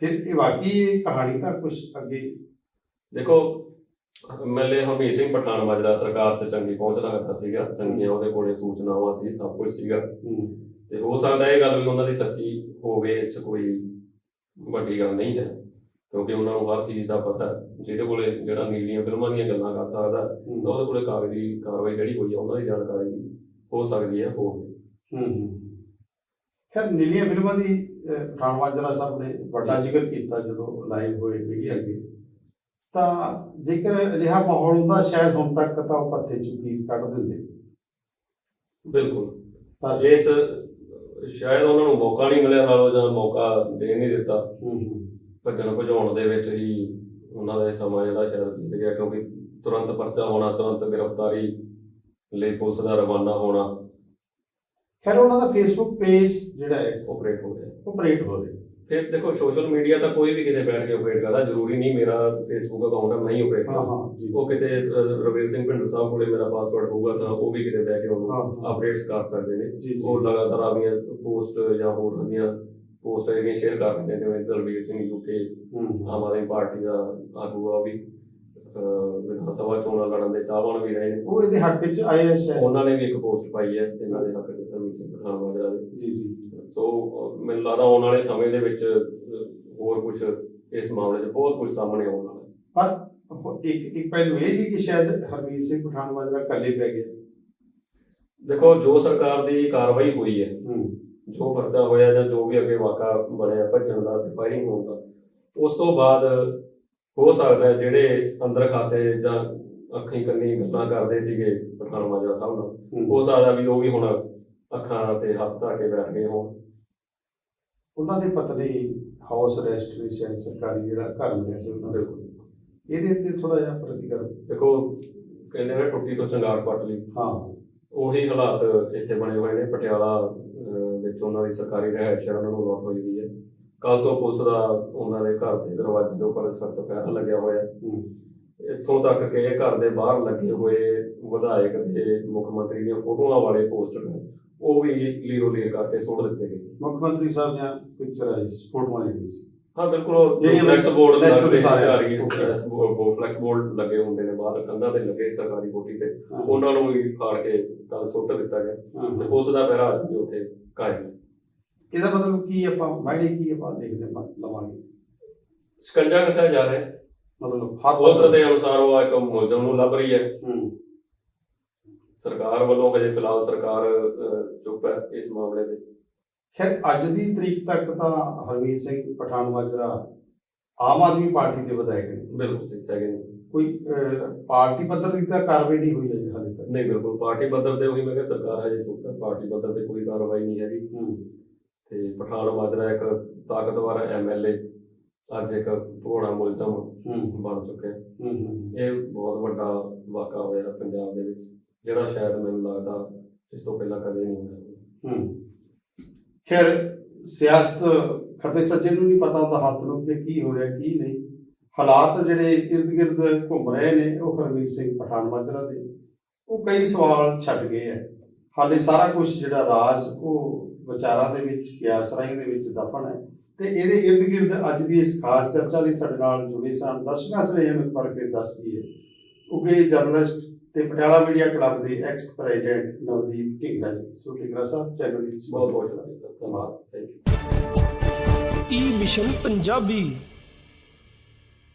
ਫਿਰ ਇਹ ਵਾਕਈ ਇਹ ਕਹਾਣੀ ਤਾਂ ਕੁਝ ਅੱਗੇ ਦੇਖੋ ਐਮਐਲਏ ਹਰਮੀਤ ਸਿੰਘ ਪਠਾਨ ਮਾਜਰਾ ਸਰਕਾਰ 'ਚ ਚੰਗੀ ਪਹੁੰਚ ਰੱਖਦਾ ਸੀਗਾ ਚੰਗੀਆਂ ਉਹਦੇ ਕੋਲੇ ਸੂਚਨਾਵਾਂ ਸੀ ਸਭ ਕੁਝ ਸੀਗਾ। ਤੇ ਹੋ ਸਕਦਾ ਇਹ ਗੱਲ ਵੀ ਉਹਨਾਂ ਦੀ ਸੱਚੀ ਹੋਵੇ ਇਸ ਕੋਈ ਵੱਡੀ ਗੱਲ ਨਹੀਂ ਹੈ ਕਿਉਂਕਿ ਉਹਨਾਂ ਨੂੰ ਹਰ ਚੀਜ਼ ਦਾ ਪਤਾ। ਜਿਹਦੇ ਕੋਲੇ ਜਿਹੜਾ ਨੀਲੀਆਂ ਫਿਲਮਾਂ ਦੀਆਂ ਗੱਲਾਂ ਕਰ ਸਕਦਾ ਤਾਂ ਉਹਦੇ ਕੋਲੇ ਕਾਗਜ਼ੀ ਕਾਰਵਾਈ ਜਿਹੜੀ ਹੋਈ ਹੈ ਉਹਨਾਂ ਦੀ ਜਾਣਕਾਰੀ ਹੋ ਸਕਦੀ ਹੈ ਹੋਵੇ। ਹੂੰ, ਹੂੰ। ਖੈਰ ਨੀਲੀਆਂ ਫਿਲਮਾਂ ਦੀ ਪਠਾਨ ਮਾਜਰਾ ਸਾਹਿਬ ਨੇ ਵੱਡਾ ਜ਼ਿਕਰ ਕੀਤਾ ਜਦੋਂ ਲਾਈਵ ਹੋਏ ਮੀਡੀਆ ਅੱਗੇ। ਤਾਂ ਜੇਕਰ ਅਜਿਹਾ ਮਾਹੌਲ ਹੁੰਦਾ ਸ਼ਾਇਦ ਹੁਣ ਤੱਕ ਤਾਂ ਉਹ ਪੱਤੇ ਚੋਂ ਤੀਰ ਕੱਢ ਦਿੰਦੇ। ਬਿਲਕੁਲ। ਪਰ ਇਸ ਸ਼ਾਇਦ ਉਹਨਾਂ ਨੂੰ ਮੌਕਾ ਨਹੀਂ ਮਿਲਿਆ ਨਾਲੋਂ ਜਾਂ ਮੌਕਾ ਦੇ ਨਹੀਂ ਦਿੱਤਾ। ਭੱਜਣ ਭਜਾਉਣ ਦੇ ਵਿੱਚ ਹੀ ਉਹਨਾਂ ਦਾ ਇਹ ਸਮਾਂ ਜਿਹੜਾ ਸ਼ਾਇਦ ਬੀਤ ਗਿਆ ਕਿਉਂਕਿ ਤੁਰੰਤ ਪਰਚਾ ਹੋਣਾ ਤੁਰੰਤ ਗ੍ਰਿਫਤਾਰੀ ਲਈ ਪੁਲਿਸ ਦਾ ਰਵਾਨਾ ਹੋਣਾ। ਖੈਰ ਉਹਨਾਂ ਦਾ ਫੇਸਬੁੱਕ ਪੇਜ ਜਿਹੜਾ ਹੈ ਆਪਰੇਟ ਹੋ ਰਿਹਾ ਆਪਰੇਟ ਹੋ ਰਿਹਾ। ਫਿਰ ਦੇਖੋ ਸੋਸ਼ਲ ਮੀਡੀਆ ਤਾਂ ਕੋਈ ਵੀ ਕਿਤੇ ਬੈਠ ਕੇ ਆਪਰੇਟ ਕਰਦਾ ਜ਼ਰੂਰੀ ਨਹੀਂ ਮੇਰਾ ਫੇਸਬੁੱਕ ਅਕਾਊਂਟ ਹੈ ਮੈਂ ਹੀ ਆਪਰੇਟ ਹਾਂ ਹਾਂ ਉਹ ਕਿਤੇ ਰਵੀਰ ਸਿੰਘ ਭਿੰਡਰ ਸਾਹਿਬ ਕੋਲੇ ਮੇਰਾ ਪਾਸਵਰਡ ਹੋਊਗਾ ਤਾਂ ਉਹ ਵੀ ਕਿਤੇ ਬਹਿ ਕੇ ਹਾਂ, ਉਹਨੂੰ ਹਾਂ। ਅਪਡੇਟਸ ਕਰ ਸਕਦੇ ਨੇ। ਉਹ ਲਗਾਤਾਰ ਆਪਣੀਆਂ ਪੋਸਟ ਜਾਂ ਹੋਰ ਹੁੰਦੀਆਂ ਪੋਸਟ ਜਿਹੜੀਆਂ ਸ਼ੇਅਰ ਕਰ ਦਿੰਦੇ ਨੇ ਜਿਵੇਂ ਦਲਵੀਰ ਸਿੰਘ ਯੂਕੇ ਹੂੰ ਆਮ ਆਦਮੀ ਪਾਰਟੀ ਦਾ ਆਗੂ ਆ ਵੀ ਵਿਧਾਨ ਸਭਾ ਚੋਣਾਂ ਲੜਨ ਦੇ ਚਾਹਵਾਨ ਵੀ ਰਹੇ ਨੇ। ਉਹ ਇਹਦੇ ਹੱਕ ਵਿੱਚ ਆਏ ਸ਼ਾਇਦ। ਉਹਨਾਂ ਨੇ ਵੀ ਇੱਕ ਪੋਸਟ ਪਾਈ ਹੈ ਇਹਨਾਂ ਦੇ ਹੱਕ ਵਿੱਚ ਰਵੀਰ ਸਿੰਘ ਪਠਾਨ ਮਾਜਰਾ ਦੇ। ਜੀ ਜੀ। ਸੋ ਮੈਨੂੰ ਲੱਗਦਾ ਆਉਣ ਵਾਲੇ ਸਮੇਂ ਦੇ ਵਿੱਚ ਹੋਰ ਕੁਝ ਇਸ ਮਾਮਲੇ 'ਚ ਬਹੁਤ ਕੁਝ ਸਾਹਮਣੇ ਆਉਣ ਵਾਲਾ ਹੈ। ਪਰ ਇੱਕ ਇੱਕ ਪਹਿਲੂ ਇਹ ਵੀ ਕਿ ਸ਼ਾਇਦ ਹਰਮੀਤ ਸਿੰਘ ਪਠਾਨ ਮਾਜਰਾ ਇਕੱਲੇ ਪੈ ਗਏ ਦੇਖੋ ਜੋ ਸਰਕਾਰ ਦੀ ਕਾਰਵਾਈ ਹੋਈ ਹੈ ਜੋ ਪਰਚਾ ਹੋਇਆ ਜਾਂ ਜੋ ਵੀ ਅੱਗੇ ਵਾਕਾ ਬਣਿਆ ਭੱਜਣ ਦਾ ਤੇ ਫਾਇਰਿੰਗ ਹੋਣ ਦਾ ਉਸ ਤੋਂ ਬਾਅਦ ਹੋ ਸਕਦਾ ਹੈ ਜਿਹੜੇ ਅੰਦਰ ਖਾਤੇ ਜਾਂ ਅੱਖੀਂ ਕੰਨੀ ਗੱਲਾਂ ਕਰਦੇ ਸੀਗੇ ਪਠਾਨ ਮਾਜਰਾ ਸਾਹਿਬ ਨਾਲ। ਹੋ ਸਕਦਾ ਵੀ ਉਹ ਵੀ ਹੁਣ ਅੱਖਾਂ ਤੇ ਹੱਥ ਧਰ ਕੇ ਬੈਠ ਗਏ ਹੋਣ। ਉਹਨਾਂ ਦੇ ਪਤਨੀ ਹਾਊਸ ਅਰੈਸਟ ਵੀ ਸ਼ਾਇਦ ਸਰਕਾਰੀ ਜਿਹੜਾ ਘਰ ਮਿਲਿਆ ਸੀ ਉਹਨਾਂ ਦੇ ਕੋਲ। ਇਹਦੇ ਉੱਤੇ ਥੋੜਾ ਜਿਹਾ ਪ੍ਰਤੀਕਰਮ। ਦੇਖੋ ਕਹਿੰਦੇ ਨੇ ਟੁੱਟੀ ਤੋਂ ਚੰਗਾਰ ਪੱਟ ਲਈ। ਹਾਂ। ਉਹੀ ਹਾਲਾਤ ਇੱਥੇ ਬਣੇ ਹੋਏ ਨੇ ਪਟਿਆਲਾ ਵਿੱਚ ਉਹਨਾਂ ਦੀ ਸਰਕਾਰੀ ਰਿਹਾਇਸ਼ ਹੈ ਉਹਨਾਂ ਨੂੰ ਲੋਟ ਹੋਈ ਵੀ ਹੈ। ਕੱਲ ਤੋਂ ਪੁਲਿਸ ਦਾ ਉਹਨਾਂ ਦੇ ਘਰ ਦੇ ਦਰਵਾਜ਼ੇ ਦੇ ਉੱਪਰ ਸਖਤ ਪਹਿਰਾ ਲੱਗਿਆ ਹੋਇਆ। ਇੱਥੋਂ ਤੱਕ ਕਿ ਇਹ ਘਰ ਦੇ ਬਾਹਰ ਲੱਗੇ ਹੋਏ ਵਿਧਾਇਕ ਦੇ ਮੁੱਖ ਮੰਤਰੀ ਦੀਆਂ ਫੋਟੋਆਂ ਵਾਲੇ ਪੋਸਟਰ ਨੇ। ਉਹ ਵੀ ਲੀਰੋ ਲੀਰ ਕਰਕੇ ਸੁੱਟ ਦਿੱਤੇ ਗਏ। ਮੁੱਖ ਮੰਤਰੀ ਸਾਹਿਬ ਦੀਆਂ ਪਿਕਚਰ ਆਈ ਫੋਟੋਆਂ ਜਿਹੜੀ ਸੀ ਹਾਂ ਬਿਲਕੁਲ ਜਿਹੜੀਆਂ ਫਲੈਕਸ ਬੋਰਡ ਸਾਰੇ ਸਰਕਾਰੀ. ਫਲੈਕਸ ਬੋਰਡ ਲੱਗੇ ਹੁੰਦੇ ਨੇ ਬਾਹਰ ਕੰਧਾਂ ਤੇ ਲੱਗੇ ਸਰਕਾਰੀ ਕੋਠੀ ਤੇ। ਉਹਨਾਂ ਨੂੰ ਵੀ ਫਾੜ ਕੇ ਕੱਲ ਸੁੱਟ ਦਿੱਤਾ ਗਿਆ। ਤੇ। ਪੁਲਿਸ ਦਾ ਪਹਿਰਾ ਅੱਜ ਵੀ ਉੱਥੇ ਕਾਇਮ ਹੈ। ਇਹਦਾ ਮਤਲਬ ਕੀ ਆਪਾਂ ਮਾਇਨੇ ਕੀ ਆਪਾਂ ਦੇਖਦੇ ਲਵਾਂਗੇ? ਸ਼ਿਕੰਜਾ ਕਸਿਆ ਜਾ ਰਿਹਾ ਮਤਲਬ ਹੱਥ ਦੇ ਅਨੁਸਾਰ ਉਹ ਇੱਕ ਮੁਲਜ਼ਮ ਨੂੰ ਲੱਭ ਰਹੀ ਹੂੰ। ਸਰਕਾਰ ਵੱਲੋਂ ਹਜੇ ਫਿਲਹਾਲ ਸਰਕਾਰ ਚੁੱਪ ਹੈ ਇਸ ਮਾਮਲੇ ਤੇ। ਖੈਰ ਅੱਜ ਦੀ ਤਰੀਕ ਤੱਕ ਤਾਂ ਹਰਮੀਤ ਸਿੰਘ ਪਠਾਨ ਮਾਜਰਾ ਆਮ ਆਦਮੀ ਪਾਰਟੀ ਦੇ ਵਿਧਾਇਕ ਨੇ। ਬਿਲਕੁਲ ਠੀਕ ਹੈਗੇ ਕੋਈ ਪਾਰਟੀ ਪੱਧਰ ਦੀ ਤਾਂ ਕਾਰਵਾਈ ਨਹੀਂ ਹੋਈ ਹੈ ਹਾਲੇ ਤੱਕ। ਨਹੀਂ ਬਿਲਕੁਲ ਪਾਰਟੀ ਪੱਧਰ ਤੇ ਉਹੀ ਮੈਂ ਕਿਹਾ ਸਰਕਾਰ ਹਜੇ ਚੁੱਪ ਹੈ। ਪਾਰਟੀ ਪੱਧਰ ਤੇ ਕੋਈ ਕਾਰਵਾਈ ਨਹੀਂ ਹੈਗੀ। ਤੇ ਪਠਾਨ ਮਾਜਰਾ ਇੱਕ ਤਾਕਤਵਰ ਐਮਐਲਏ ਅੱਜ ਇੱਕ ਭੋੜਾ ਮੁਲਜ਼ਮ ਬਣ ਚੁੱਕਿਆ। ਇਹ ਬਹੁਤ ਵੱਡਾ ਵਾਕਾ ਹੋਇਆ ਪੰਜਾਬ ਦੇ ਵਿੱਚ। ਜਿਹੜਾ ਸ਼ਾਇਦ ਮੈਨੂੰ ਲੱਗਦਾ ਇਸ ਤੋਂ ਪਹਿਲਾਂ ਕਦੇ ਨਹੀਂ ਹੋਇਆ। ਹੂੰ। ਖੈਰ, ਸਿਆਸਤ ਖੱਬੇ ਸੱਜੇ ਨੂੰ ਨਹੀਂ ਪਤਾ ਹੁੰਦਾ ਹੱਥ ਨੂੰ ਕਿ ਕੀ ਹੋ ਰਿਹਾ, ਕੀ ਨਹੀਂ। ਹਾਲਾਤ ਜਿਹੜੇ ਇਰਦ ਗਿਰਦ ਘੁੰਮ ਰਹੇ ਨੇ, ਉਹ ਹਰਮੀਤ ਸਿੰਘ ਪਠਾਨ ਮਾਜਰਾ ਦੇ। ਉਹ ਕਈ ਸਵਾਲ ਛੱਡ ਗਏ ਹੈ। ਹਾਲੇ ਸਾਰਾ ਕੁਝ ਜਿਹੜਾ ਰਾਜ, ਉਹ ਵਿਚਾਰਾਂ ਦੇ ਵਿੱਚ ਕਿਆਸਰਾਈ ਦੇ ਵਿੱਚ ਦਫਨ ਹੈ। ਤੇ ਇਹਦੇ ਇਰਦ ਗਿਰਦ ਅੱਜ ਦੀ ਇਸ ਖਾਸ ਚਰਚਾ ਲਈ ਸਾਡੇ ਨਾਲ ਜੁੜੇ ਸਨ। ਦਰਸ਼ਕਾਂ ਸਨੇਹ ਨੂੰ ਇੱਕ ਵਾਰ ਫਿਰ ਹੈ। ਦਈਏ ਉਗੇ ਜਰਨਲਿਸਟ ਤੇ ਪਟਿਆਲਾ ਮੀਡੀਆ ਕਲੱਬ ਦੇ ex president Navdeep Dhingra ji. So Dhingra ਸਾਹਿਬ, ਚੈਨਲ ਵਿੱਚ ਬਹੁਤ ਬਹੁਤ ਧੰਨਵਾਦ। Thank you E mission Punjabi